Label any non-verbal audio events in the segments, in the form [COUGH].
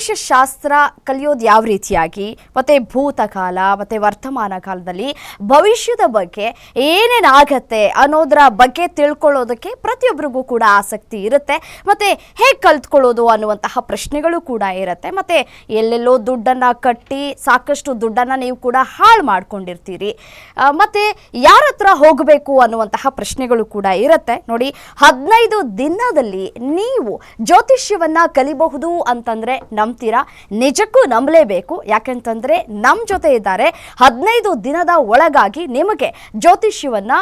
ಜ್ಯೋತಿಷ್ಯ ಶಾಸ್ತ್ರ ಕಲಿಯೋದು ಯಾವ ರೀತಿಯಾಗಿ? ಮತ್ತೆ ಭೂತಕಾಲ, ಮತ್ತೆ ವರ್ತಮಾನ ಕಾಲದಲ್ಲಿ ಭವಿಷ್ಯದ ಬಗ್ಗೆ ಏನೇನಾಗತ್ತೆ ಅನ್ನೋದರ ಬಗ್ಗೆ ತಿಳ್ಕೊಳ್ಳೋದಕ್ಕೆ ಪ್ರತಿಯೊಬ್ಬರಿಗೂ ಕೂಡ ಆಸಕ್ತಿ ಇರುತ್ತೆ. ಮತ್ತೆ ಹೇಗೆ ಕಲ್ತ್ಕೊಳ್ಳೋದು ಅನ್ನುವಂತಹ ಪ್ರಶ್ನೆಗಳು ಕೂಡ ಇರುತ್ತೆ. ಮತ್ತೆ ಎಲ್ಲೆಲ್ಲೋ ದುಡ್ಡನ್ನು ಕಟ್ಟಿ ಸಾಕಷ್ಟು ದುಡ್ಡನ್ನು ನೀವು ಕೂಡ ಹಾಳು ಮಾಡ್ಕೊಂಡಿರ್ತೀರಿ. ಮತ್ತೆ ಯಾರ ಹತ್ರ ಹೋಗಬೇಕು ಅನ್ನುವಂತಹ ಪ್ರಶ್ನೆಗಳು ಕೂಡ ಇರುತ್ತೆ. ನೋಡಿ, ಹದಿನೈದು ದಿನದಲ್ಲಿ ನೀವು ಜ್ಯೋತಿಷ್ಯವನ್ನು ಕಲಿಬಹುದು ಅಂತಂದ್ರೆ ನಂಬ್ತೀರಾ? ನಿಜಕ್ಕೂ ನಂಬಲೇಬೇಕು. ಯಾಕೆಂತಂದ್ರೆ ನಮ್ಮ ಜೊತೆ ಇದ್ದಾರೆ. ಹದಿನೈದು ದಿನದ ಒಳಗಾಗಿ ನಿಮಗೆ ಜ್ಯೋತಿಷ್ಯವನ್ನ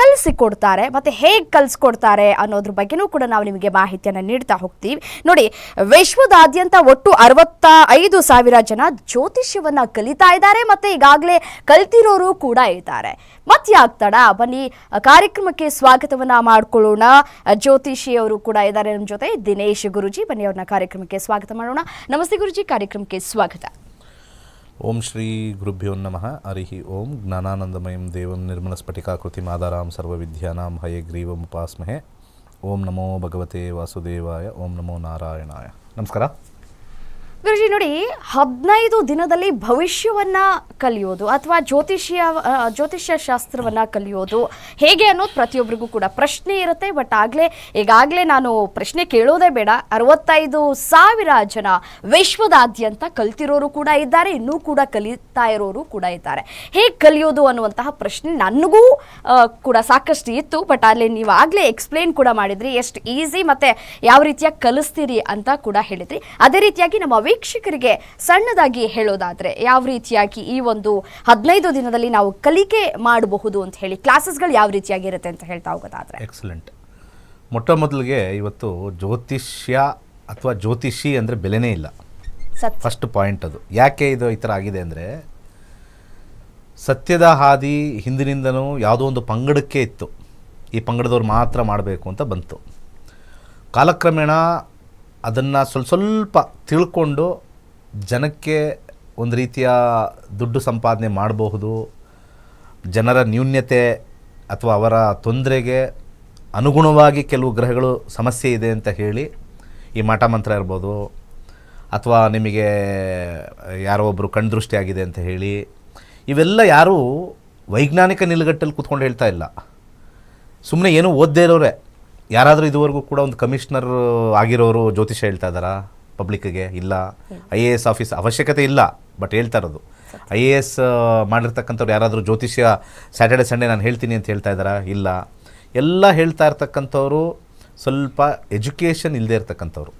ಕಲಿಸಿಕೊಡ್ತಾರೆ. ಮತ್ತೆ ಹೇಗೆ ಕಲಿಸ್ಕೊಡ್ತಾರೆ ಅನ್ನೋದ್ರ ಬಗ್ಗೆನೂ ಕೂಡ ನಾವು ನಿಮಗೆ ಮಾಹಿತಿಯನ್ನು ನೀಡ್ತಾ ಹೋಗ್ತೀವಿ. ನೋಡಿ, ವಿಶ್ವದಾದ್ಯಂತ ಒಟ್ಟು ಅರವತ್ತ ಐದು ಸಾವಿರ ಜನ ಜ್ಯೋತಿಷ್ಯವನ್ನ ಕಲಿತಾ ಇದ್ದಾರೆ ಮತ್ತೆ ಈಗಾಗಲೇ ಕಲ್ತಿರೋರು ಕೂಡ ಇದ್ದಾರೆ. ಮತ್ತೆ ಆಗ್ತಾಡ ಬನ್ನಿ ಕಾರ್ಯಕ್ರಮಕ್ಕೆ ಸ್ವಾಗತವನ್ನ ಮಾಡಿಕೊಳ್ಳೋಣ. ಜ್ಯೋತಿಷಿಯವರು ಕೂಡ ಇದ್ದಾರೆ. ನಮ್ಮ ಜೊತೆ ದಿನೇಶ್ ಗುರುಜಿ, ಬನ್ನಿ ಅವ್ರನ್ನ ಕಾರ್ಯಕ್ರಮಕ್ಕೆ ಸ್ವಾಗತ ಮಾಡೋಣ. ನಮಸ್ತೆ ಗುರುಜಿ, ಕಾರ್ಯಕ್ರಮಕ್ಕೆ ಸ್ವಾಗತ. ಓಂ ಶ್ರೀ ಗುರುಭ್ಯೋ ನಮಃ. ಹರಿ ಓಂ. ಜ್ಞಾನಾನಂದಮಯಂ ದೇವಂ ನಿರ್ಮಲಸ್ಫಟಿಕಾಕೃತಿಂ ಆಧಾರಾಂ ಸರ್ವವಿದ್ಯಾನಾಂ ಹಯಗ್ರೀವಮುಪಾಸ್ಮಹೆ ಓಂ ನಮೋ ಭಗವತೆ ವಾಸುದೇವಾಯ. ಓಂ ನಮೋ ನಾರಾಯಣಾಯ. ನಮಸ್ಕಾರ. ಗುರುಜಿ, ನೋಡಿ, ಹದಿನೈದು ದಿನದಲ್ಲಿ ಭವಿಷ್ಯವನ್ನ ಕಲಿಯೋದು ಅಥವಾ ಜ್ಯೋತಿಷ್ಯ ಜ್ಯೋತಿಷ್ಯ ಶಾಸ್ತ್ರವನ್ನ ಕಲಿಯೋದು ಹೇಗೆ ಅನ್ನೋದು ಪ್ರತಿಯೊಬ್ಬರಿಗೂ ಕೂಡ ಪ್ರಶ್ನೆ ಇರುತ್ತೆ. ಬಟ್ ಆಗ್ಲೇ, ಈಗಾಗಲೇ ನಾನು ಪ್ರಶ್ನೆ ಕೇಳೋದೇ ಬೇಡ. ಅರವತ್ತೈದು ಸಾವಿರ ಜನ ವಿಶ್ವದಾದ್ಯಂತ ಕಲ್ತಿರೋರು ಕೂಡ ಇದ್ದಾರೆ, ಇನ್ನೂ ಕೂಡ ಕಲಿತಾ ಇರೋರು ಕೂಡ ಇದ್ದಾರೆ. ಹೇಗೆ ಕಲಿಯೋದು ಅನ್ನುವಂತಹ ಪ್ರಶ್ನೆ ನನಗೂ ಕೂಡ ಸಾಕಷ್ಟು ಇತ್ತು. ಬಟ್ ಅಲ್ಲಿ ನೀವು ಆಗ್ಲೇ ಎಕ್ಸ್ಪ್ಲೇನ್ ಕೂಡ ಮಾಡಿದ್ರಿ. ಎಷ್ಟು ಈಸಿ ಮತ್ತೆ ಯಾವ ರೀತಿಯಾಗಿ ಕಲಿಸ್ತೀರಿ ಅಂತ ಕೂಡ ಹೇಳಿದ್ರಿ. ಅದೇ ರೀತಿಯಾಗಿ ನಮ್ಮ ವೀಕ್ಷಕರಿಗೆ ಸಣ್ಣದಾಗಿ ಹೇಳೋದಾದ್ರೆ ಯಾವ ರೀತಿಯಾಗಿ ಈ ಒಂದು ಹದಿನೈದು ದಿನದಲ್ಲಿ ನಾವು ಕಲಿಕೆ ಮಾಡಬಹುದು ಅಂತ ಹೇಳಿ ಕ್ಲಾಸಸ್ಗಳು ಯಾವ ರೀತಿಯಾಗಿರುತ್ತೆ ಅಂತ ಹೇಳ್ತಾ ಹೋಗೋದಾದ್ರೆ. ಎಕ್ಸಲೆಂಟ್ ಮೊಟ್ಟ ಮೊದಲಿಗೆ ಇವತ್ತು ಜ್ಯೋತಿಷ್ಯ ಅಥವಾ ಜ್ಯೋತಿಷಿ ಅಂದರೆ ಬೆಲೆನೇ ಇಲ್ಲ. ಫಸ್ಟ್ ಪಾಯಿಂಟ್ ಅದು. ಯಾಕೆ ಇದು ಈ ಥರ ಆಗಿದೆ ಅಂದರೆ ಸತ್ಯದ ಹಾದಿ ಹಿಂದಿನಿಂದನೂ ಯಾವುದೋ ಒಂದು ಪಂಗಡಕ್ಕೆ ಇತ್ತು. ಈ ಪಂಗಡದವ್ರು ಮಾತ್ರ ಮಾಡಬೇಕು ಅಂತ ಬಂತು. ಕಾಲಕ್ರಮೇಣ ಅದನ್ನು ಸ್ವಲ್ಪ ಸ್ವಲ್ಪ ತಿಳ್ಕೊಂಡು ಜನಕ್ಕೆ ಒಂದು ರೀತಿಯ ದುಡ್ಡು ಸಂಪಾದನೆ ಮಾಡಬಹುದು. ಜನರ ನ್ಯೂನ್ಯತೆ ಅಥವಾ ಅವರ ತೊಂದರೆಗೆ ಅನುಗುಣವಾಗಿ ಕೆಲವು ಗ್ರಹಗಳು ಸಮಸ್ಯೆ ಇದೆ ಅಂತ ಹೇಳಿ ಈ ಮಾಟ ಮಂತ್ರ ಇರ್ಬೋದು. ಅಥವಾ ನಿಮಗೆ ಯಾರೋ ಒಬ್ಬರು ಕಣ್ದೃಷ್ಟಿಯಾಗಿದೆ ಅಂತ ಹೇಳಿ. ಇವೆಲ್ಲ ಯಾರೂ ವೈಜ್ಞಾನಿಕ ನಿಲುಗಟ್ಟಲ್ಲಿ ಕೂತ್ಕೊಂಡು ಹೇಳ್ತಾ ಇಲ್ಲ. ಸುಮ್ಮನೆ ಏನೂ ಓದ್ದೇ ಇರೋರೆ. ಯಾರಾದರೂ ಇದುವರೆಗೂ ಕೂಡ ಒಂದು ಕಮಿಷನರ್ ಆಗಿರೋರು ಜ್ಯೋತಿಷ ಹೇಳ್ತಾ ಇದ್ದಾರಾ? ಪಬ್ಲಿಕ್ಗೆ ಇಲ್ಲ. ಐ ಎ ಎಸ್ ಆಫೀಸ್ ಅವಶ್ಯಕತೆ ಇಲ್ಲ ಬಟ್ ಹೇಳ್ತಾ ಇರೋದು. ಐ ಎ ಎಸ್ ಮಾಡಿರ್ತಕ್ಕಂಥವ್ರು ಯಾರಾದರೂ ಜ್ಯೋತಿಷ್ಯ ಸ್ಯಾಟರ್ಡೆ ಸಂಡೇ ನಾನು ಹೇಳ್ತೀನಿ ಅಂತ ಹೇಳ್ತಾ ಇದ್ದಾರಾ? ಇಲ್ಲ. ಎಲ್ಲ ಹೇಳ್ತಾ ಇರ್ತಕ್ಕಂಥವ್ರು ಸ್ವಲ್ಪ ಎಜುಕೇಷನ್ ಇಲ್ಲದೆ ಇರ್ತಕ್ಕಂಥವ್ರು.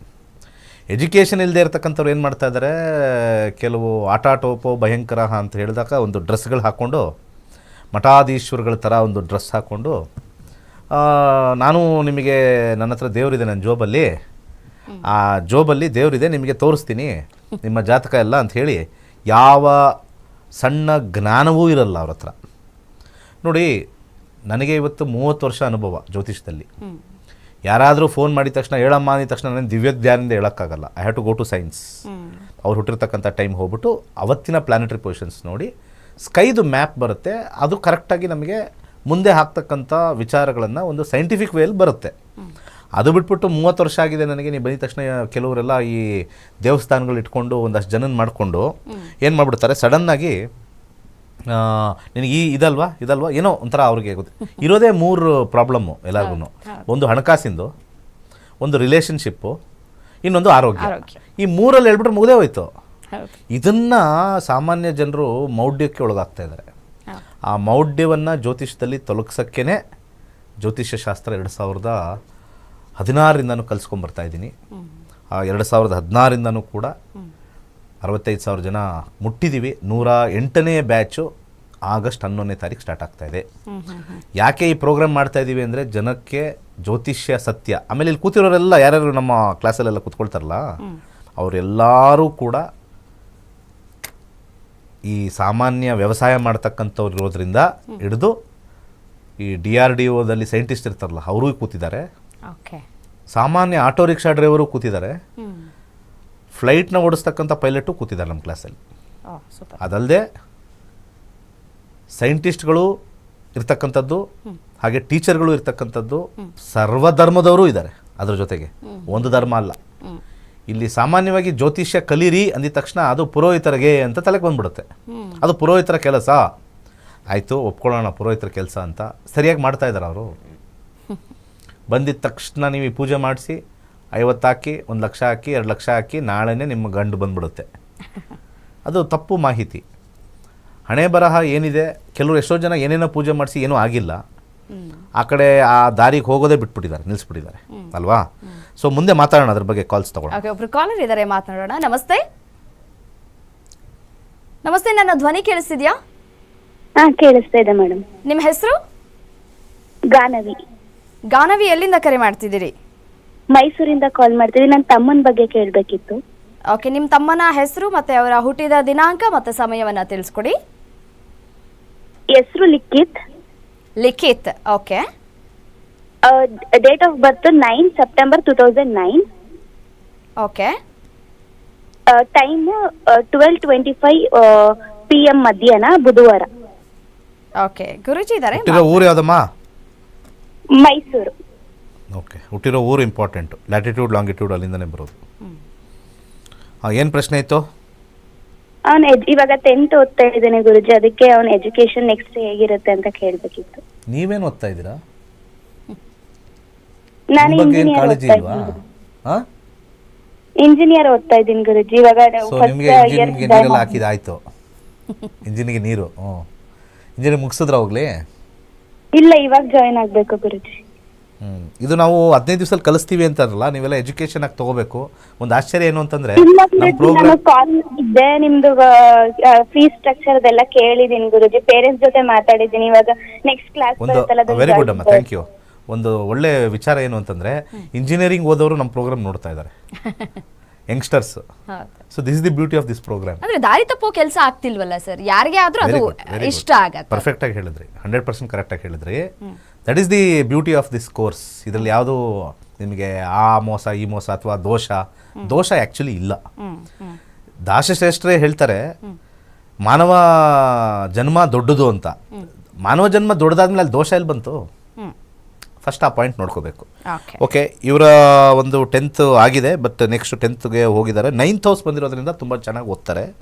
ಎಜುಕೇಷನ್ ಇಲ್ಲದೆ ಇರ್ತಕ್ಕಂಥವ್ರು ಏನು ಮಾಡ್ತಾ ಇದ್ದಾರೆ? ಕೆಲವು ಆಟಾಟೋಪೋ ಭಯಂಕರ ಅಂತ ಹೇಳಿದಾಗ ಒಂದು ಡ್ರೆಸ್ಗಳು ಹಾಕ್ಕೊಂಡು ಮಠಾಧೀಶ್ವರಗಳ ಥರ ಒಂದು ಡ್ರೆಸ್ ಹಾಕ್ಕೊಂಡು ನಾನು ನಿಮಗೆ ನನ್ನ ಹತ್ರ ದೇವರಿದೆ ನನ್ನ ಜೋಬಲ್ಲಿ. ಆ ಜೋಬಲ್ಲಿ ದೇವರಿದೆ, ನಿಮಗೆ ತೋರಿಸ್ತೀನಿ. ನಿಮ್ಮ ಜಾತಕ ಎಲ್ಲ ಅಂತ ಹೇಳಿ ಯಾವ ಸಣ್ಣ ಜ್ಞಾನವೂ ಇರಲ್ಲ ಅವ್ರ ಹತ್ರ. ನೋಡಿ, ನನಗೆ ಇವತ್ತು ಮೂವತ್ತು ವರ್ಷ ಅನುಭವ ಜ್ಯೋತಿಷದಲ್ಲಿ. ಯಾರಾದರೂ ಫೋನ್ ಮಾಡಿದ ತಕ್ಷಣ, ಹೇಳಮ್ಮ ಅಂದಿದ ತಕ್ಷಣ ನಾನು ದಿವ್ಯಜ್ಞಾನದಿಂದ ಹೇಳೋಕ್ಕಾಗಲ್ಲ. I have to go to science ಅವ್ರು ಹುಟ್ಟಿರ್ತಕ್ಕಂಥ ಟೈಮ್ ಹೋಗ್ಬಿಟ್ಟು ಅವತ್ತಿನ ಪ್ಲಾನೆಟರಿ ಪೊಸಿಷನ್ಸ್ ನೋಡಿ ಸ್ಕೈದು ಮ್ಯಾಪ್ ಬರುತ್ತೆ. ಅದು ಕರೆಕ್ಟಾಗಿ ನಮಗೆ ಮುಂದೆ ಹಾಕ್ತಕ್ಕಂಥ ವಿಚಾರಗಳನ್ನು ಒಂದು ಸೈಂಟಿಫಿಕ್ ವೇಲಿ ಬರುತ್ತೆ. ಅದು ಬಿಟ್ಬಿಟ್ಟು ಮೂವತ್ತು ವರ್ಷ ಆಗಿದೆ ನನಗೆ ನೀವು ಬಂದಿದ ತಕ್ಷಣ ಕೆಲವರೆಲ್ಲ ಈ ದೇವಸ್ಥಾನಗಳು ಇಟ್ಕೊಂಡು ಒಂದಷ್ಟು ಜನನ ಮಾಡಿಕೊಂಡು ಏನು ಮಾಡಿಬಿಡ್ತಾರೆ? ಸಡನ್ನಾಗಿ ನಿನಗೆ ಈ ಇದಲ್ವಾ ಇದಲ್ವಾ ಏನೋ ಒಂಥರ ಅವ್ರಿಗೆ ಗೊತ್ತು. ಇರೋದೇ ಮೂರು ಪ್ರಾಬ್ಲಮ್ಮು ಎಲ್ಲರಿಗೂ ಒಂದು ಹಣಕಾಸಿಂದು ಒಂದು ರಿಲೇಷನ್ಶಿಪ್ಪು ಇನ್ನೊಂದು ಆರೋಗ್ಯ. ಈ ಮೂರಲ್ಲಿ ಹೇಳ್ಬಿಟ್ರೆ ಮುಗದೇ ಹೋಯ್ತು. ಇದನ್ನು ಇದನ್ನ ಸಾಮಾನ್ಯ ಜನರು ಮೌಢ್ಯಕ್ಕೆ ಒಳಗಾಗ್ತಾ ಇದ್ದಾರೆ ಆ ಮೌಢ್ಯವನ್ನು ಜ್ಯೋತಿಷ್ಯದಲ್ಲಿ ತೊಲಗಿಸೋಕ್ಕೇ ಜ್ಯೋತಿಷ್ಯ ಶಾಸ್ತ್ರ ಎರಡು ಸಾವಿರದ ಹದಿನಾರರಿಂದನೂ ಕಲಿಸ್ಕೊಂಬರ್ತಾ ಇದ್ದೀನಿ. ಆ ಎರಡು ಸಾವಿರದ ಹದಿನಾರಿಂದನೂ ಕೂಡ ಅರವತ್ತೈದು ಸಾವಿರ ಜನ ಮುಟ್ಟಿದ್ದೀವಿ ನೂರ ಎಂಟನೇ ಬ್ಯಾಚು ಆಗಸ್ಟ್ ಹನ್ನೊಂದನೇ ತಾರೀಕು ಸ್ಟಾರ್ಟ್ ಆಗ್ತಾ ಇದೆ. ಯಾಕೆ ಈ ಪ್ರೋಗ್ರಾಮ್ ಮಾಡ್ತಾ ಇದ್ದೀವಿ ಅಂದರೆ ಜನಕ್ಕೆ ಜ್ಯೋತಿಷ್ಯ ಸತ್ಯ. ಆಮೇಲೆ ಇಲ್ಲಿ ಕೂತಿರೋರೆಲ್ಲ ಯಾರ್ಯಾರು ನಮ್ಮ ಕ್ಲಾಸಲ್ಲೆಲ್ಲ ಕೂತ್ಕೊಳ್ತಾರಲ್ಲ, ಅವರೆಲ್ಲರೂ ಕೂಡ ಈ ಸಾಮಾನ್ಯ ವ್ಯವಸಾಯ ಮಾಡ್ತಕ್ಕಂಥವ್ರು ಇರೋದ್ರಿಂದ ಹಿಡಿದು ಈ ಡಿ ಆರ್ ಡಿ ಒದಲ್ಲಿ ಸೈಂಟಿಸ್ಟ್ ಇರ್ತಾರಲ್ಲ ಅವರೂ ಕೂತಿದ್ದಾರೆ. ಸಾಮಾನ್ಯ ಆಟೋ ರಿಕ್ಷಾ ಡ್ರೈವರು ಕೂತಿದ್ದಾರೆ. ಫ್ಲೈಟ್ನ ಓಡಿಸ್ತಕ್ಕಂಥ ಪೈಲಟು ಕೂತಿದ್ದಾರೆ ನಮ್ಮ ಕ್ಲಾಸಲ್ಲಿ. ಅದಲ್ಲದೆ ಸೈಂಟಿಸ್ಟ್ಗಳು ಇರ್ತಕ್ಕಂಥದ್ದು ಹಾಗೆ ಟೀಚರ್ಗಳು ಇರ್ತಕ್ಕಂಥದ್ದು ಸರ್ವಧರ್ಮದವರು ಇದ್ದಾರೆ ಅದ್ರ ಜೊತೆಗೆ. ಒಂದು ಧರ್ಮ ಅಲ್ಲ. ಇಲ್ಲಿ ಸಾಮಾನ್ಯವಾಗಿ ಜ್ಯೋತಿಷ್ಯ ಕಲೀರಿ ಅಂದಿದ ತಕ್ಷಣ ಅದು ಪುರೋಹಿತರಿಗೆ ಅಂತ ತಲೆಗೆ ಬಂದ್ಬಿಡುತ್ತೆ. ಅದು ಪುರೋಹಿತರ ಕೆಲಸ. ಆಯಿತು, ಒಪ್ಕೊಳ್ಳೋಣ ಪುರೋಹಿತರ ಕೆಲಸ ಅಂತ. ಸರಿಯಾಗಿ ಮಾಡ್ತಾ ಇದ್ದಾರೆ ಅವರು. ಬಂದಿದ್ದ ತಕ್ಷಣ ನೀವು ಪೂಜೆ ಮಾಡಿಸಿ, ಐವತ್ತು ಹಾಕಿ, ಒಂದು ಲಕ್ಷ ಹಾಕಿ, ಎರಡು ಲಕ್ಷ ಹಾಕಿ, ನಾಳೆನೇ ನಿಮ್ಮ ಗಂಡು ಬಂದ್ಬಿಡುತ್ತೆ. ಅದು ತಪ್ಪು ಮಾಹಿತಿ. ಹಣೆ ಬರಹ ಏನಿದೆ, ಕೆಲವರು ಎಷ್ಟೋ ಜನ ಏನೇನೋ ಪೂಜೆ ಮಾಡಿಸಿ ಏನೂ ಆಗಿಲ್ಲ. ಆ ಕಡೆ ಆ ದಾರಿಗೆ ಹೋಗೋದೇ ಬಿಟ್ಬಿಟ್ಟಿದ್ದಾರೆ ನಿಲ್ಲಿಸ್ಬಿಟ್ಟಿದ್ದಾರೆ ಅಲ್ವಾ? ಸೊ ಮುಂದೆ ಮಾತಾಡೋಣ ಅದ್ರ ಬಗ್ಗೆ ಕಾಲ್ಸ್ ತಗೊಳ್ಳೋಣ. ಓಕೆ ಒಬ್ರು ಕಾಲರ್ ಇದ್ದಾರೆ ಮಾತನಾಡೋಣ ನಮಸ್ತೆ. ನಮಸ್ತೆ ನನ್ನ ಧ್ವನಿ ಕೇಳಿಸ್ತಿದ್ಯಾ? ಹಾ ಕೇಳಿಸ್ತಾ ಇದೆ ಮೇಡಮ್ ನಿಮ್ಮ ಹೆಸರು? ಗಾನವಿ. ಗಾನವಿ ಎಲ್ಲಿಂದ ಕರೆ ಮಾಡ್ತಿದ್ದೀರಿ? ಮೈಸೂರಿಂದ ಕಾಲ್ ಮಾಡ್ತೀವಿ ನನ್ನ ತಮ್ಮನ ಬಗ್ಗೆ ಕೇಳಬೇಕಿತ್ತು. ಓಕೆ ನಿಮ್ಮ ತಮ್ಮನ ಹೆಸರು ಮತ್ತೆ ಅವರ ಹುಟ್ಟಿದ ದಿನಾಂಕ ಮತ್ತೆ ಸಮಯವನ್ನ ತಿಳಿಸ್ಕೊಡಿ. ಹೆಸರು Likhith. Likhith okay date of birth nine September two thousand nine okay time twelve twenty five P M ಮಧ್ಯಾಹ್ನ ಬುಧವಾರ. ಓಕೆ ಗುರುಜಿ ಇದ್ದಾರೆ ಹುಟ್ಟಿರೋ ಊರು ಯಾವುದಮ್ಮ? ಮೈಸೂರು. ಓಕೆ ಹುಟ್ಟಿರೋ ಊರು ಇಂಪಾರ್ಟೆಂಟು ಲ್ಯಾಟಿಟ್ಯೂಡ್ ಲಾಂಗಿಟ್ಯೂಡ್ ಅಲ್ಲಿಂದನೇ ಬರೋದು. ಹಾಂ ಏನು ಪ್ರಶ್ನೆ ಇತ್ತು? ಅವನ್ ಇವಾಗ ಟೆಂತ್ ಓದ್ತಾ ಇದ್ದಾನೆ ಗುರುಜಿ. ಅದಕ್ಕೆ ಅವನ ಎಜುಕೇಶನ್ ನೆಕ್ಸ್ಟ್ ಹೇಗಿರುತ್ತೆ ಅಂತ ಕೇಳಬೇಕಿತ್ತು. ನೀವೇನು ಓದ್ತಾ ಇದ್ದೀರಾ? ನಾನು ನಿಮ್ಮ ಬಗ್ಗೆ ಏನು ಇಂಜಿನಿಯರ್ ಕಾಳಜಿ ಓದ್ತಾ ಇಲ್ವಾ? ಇದ್ದೀನಿ. ಹಾಂ? ಇಂಜಿನಿಯರ್ ಓದ್ತಾ ಇದ್ದೀನಿ ಗುರುಜಿ ಇವಾಗ ಸೊ ಫಸ್ಟ್ ನಿಮಗೆ ಇಂಜಿನಿಯರ್ಗೆ ನೀರೆಲ್ಲ ಹಾಕಿದ ಆಯಿತು? ಇಂಜಿನಿಗೆ ನೀರು? ಹ್ಞೂ ಇಂಜಿನಿಯರ್ ಮುಗಿಸಿದ್ರ ಹೋಗ್ಲಿ? ಇಲ್ಲ ಇವಾಗ ಜಾಯಿನ್ ಆಗ್ಬೇಕು ಗುರುಜಿ. ಹ್ಞೂ ಇದು ನಾವು ಹದಿನೈದು ದಿವಸದಲ್ಲಿ ಕಲಿಸ್ತೀವಿ ಅಂತಾರಲ್ಲ ನೀವೆಲ್ಲ ಎಜುಕೇಶನ್ ಆಗಿ ತಗೋಬೇಕು. ಒಂದು ಆಶ್ಚರ್ಯ ಏನು ಅಂತಂದ್ರೆ ಇಲ್ಲ ನಮ್ಮ ಗುರುಜಿ ಪ್ರೋಗ್ರಾಮ್ ನಾನು ಕಾಲ್ ಮಾಡಿದ್ದೆ ನಿಮ್ದು ಫೀಸ್ ಸ್ಟ್ರಕ್ಚರ್ ಅದೆಲ್ಲ ಕೇಳಿದೀನಿ ಗುರುಜಿ. ಪೇರೆಂಟ್ಸ್ ಜೊತೆ ಮಾತಾಡಿದೀನಿ ಇವಾಗ ನೆಕ್ಸ್ಟ್ ಕ್ಲಾಸ್ ಒಂದು ವೆರಿ ಗುಡ್ ಅಮ್ಮ ಥ್ಯಾಂಕ್ ಯು ಒಂದು ಒಳ್ಳೆ ವಿಚಾರ ಏನು ಅಂತಂದ್ರೆ ಇಂಜಿನಿಯರಿಂಗ್ ಓದೋರು ನಮ್ಮ ಪ್ರೋಗ್ರಾಮ್ ನೋಡ್ತಾ ಇದ್ದಾರೆ youngsters so this is the beauty of this program ಅಂದ್ರೆ ದಾರಿ ತಪ್ಪೋ ಕೆಲಸ ಆಗ್ತಿಲ್ವಲ್ಲ ಸರ್? ಯಾರಿಗೆ ಆದ್ರೂ ಅದು ಇಷ್ಟ ಆಗತ್ತೆ. ಪರ್ಫೆಕ್ಟಾಗಿ ಹೇಳಿದ್ರಿ. ಹಂಡ್ರೆಡ್ ಪರ್ಸೆಂಟ್ ಕರೆಕ್ಟ್ ಆಗಿ ಹೇಳಿದ್ರಿ. That is the beauty of this course ಇದರಲ್ಲಿ ಯಾವುದು ನಿಮಗೆ ಆ ಮೋಸ ಈ ಮೋಸ ಅಥವಾ ದೋಷ ದೋಷ ಆ್ಯಕ್ಚುಲಿ ಇಲ್ಲ. ದಾಸಶ್ರೇಷ್ಠರೇ ಹೇಳ್ತಾರೆ ಮಾನವ ಜನ್ಮ ದೊಡ್ಡದು ಅಂತ. ಮಾನವ ಜನ್ಮ ದೊಡ್ಡದಾದ್ಮೇಲೆ ಅಲ್ಲಿ ದೋಷ ಎಲ್ಲಿ ಬಂತು? ಫಸ್ಟ್ ಆ ಪಾಯಿಂಟ್ ನೋಡ್ಕೋಬೇಕು. ಓಕೆ ಇವರ ಒಂದು ಟೆಂತ್ ಆಗಿದೆ ಬಟ್ ನೆಕ್ಸ್ಟ್ ಟೆಂತ್ಗೆ ಹೋಗಿದ್ದಾರೆ. ನೈನ್ತ್ ಹೌಸ್ ಬಂದಿರೋದ್ರಿಂದ ತುಂಬ ಚೆನ್ನಾಗಿ ಓದ್ತಾರೆ.